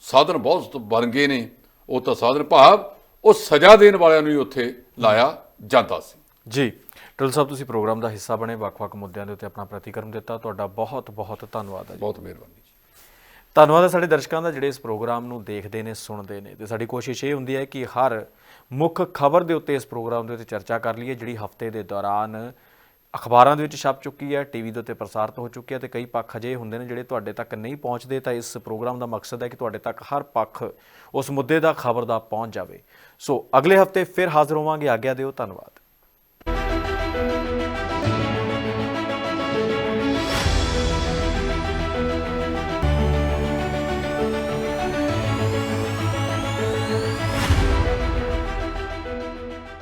ਸਾਧਨ ਬਹੁਤ ਬਣ ਗਏ ਨੇ। ਉਹ ਤਾਂ ਸਾਧਨ ਭਾਵ ਉਹ ਸਜ਼ਾ ਦੇਣ ਵਾਲਿਆਂ ਨੂੰ ਹੀ ਉੱਥੇ ਲਾਇਆ ਜਾਂਦਾ ਸੀ। ਜੀ। ਟੁਲ ਸਾਹਿਬ ਤੁਸੀਂ ਪ੍ਰੋਗਰਾਮ ਦਾ ਹਿੱਸਾ ਬਣੇ। ਵੱਖ-ਵੱਖ ਮੁੱਦਿਆਂ ਦੇ ਉੱਤੇ ਆਪਣਾ ਪ੍ਰਤੀਕਰਮ ਦਿੱਤਾ। ਤੁਹਾਡਾ ਬਹੁਤ-ਬਹੁਤ ਧੰਨਵਾਦ ਹੈ ਜੀ। ਬਹੁਤ ਮਿਹਰਬਾਨੀ ਧੰਨਵਾਦ ਹੈ ਸਾਡੇ ਦਰਸ਼ਕਾਂ ਦਾ ਜਿਹੜੇ ਇਸ ਪ੍ਰੋਗਰਾਮ ਨੂੰ ਦੇਖਦੇ ਨੇ, ਸੁਣਦੇ ਨੇ। ਤੇ ਸਾਡੀ ਕੋਸ਼ਿਸ਼ ਇਹ ਹੁੰਦੀ ਹੈ ਕਿ ਹਰ ਮੁੱਖ ਖਬਰ ਦੇ ਉੱਤੇ ਇਸ ਪ੍ਰੋਗਰਾਮ ਦੇ ਉੱਤੇ ਚਰਚਾ ਕਰ ਲਈਏ, ਜਿਹੜੀ ਹਫ਼ਤੇ ਦੇ ਦੌਰਾਨ ਅਖਬਾਰਾਂ ਦੇ ਵਿੱਚ ਛਪ ਚੁੱਕੀ ਹੈ ਟੀਵੀ ਦੇ ਉੱਤੇ ਪ੍ਰਸਾਰਿਤ ਹੋ ਚੁੱਕੀ ਹੈ ਤੇ ਕਈ ਪੱਖ ਅਜੇ ਹੁੰਦੇ ਨੇ ਜਿਹੜੇ ਤੁਹਾਡੇ ਤੱਕ ਨਹੀਂ ਪਹੁੰਚਦੇ, ਤਾਂ ਇਸ ਪ੍ਰੋਗਰਾਮ ਦਾ ਮਕਸਦ ਹੈ ਕਿ ਤੁਹਾਡੇ ਤੱਕ ਹਰ ਪੱਖ ਉਸ ਮੁੱਦੇ ਦਾ, ਖਬਰ ਦਾ ਪਹੁੰਚ ਜਾਵੇ। ਸੋ ਅਗਲੇ ਹਫ਼ਤੇ ਫਿਰ ਹਾਜ਼ਰ ਹੋਵਾਂਗੇ। ਆਗਿਆ ਦਿਓ, ਧੰਨਵਾਦ।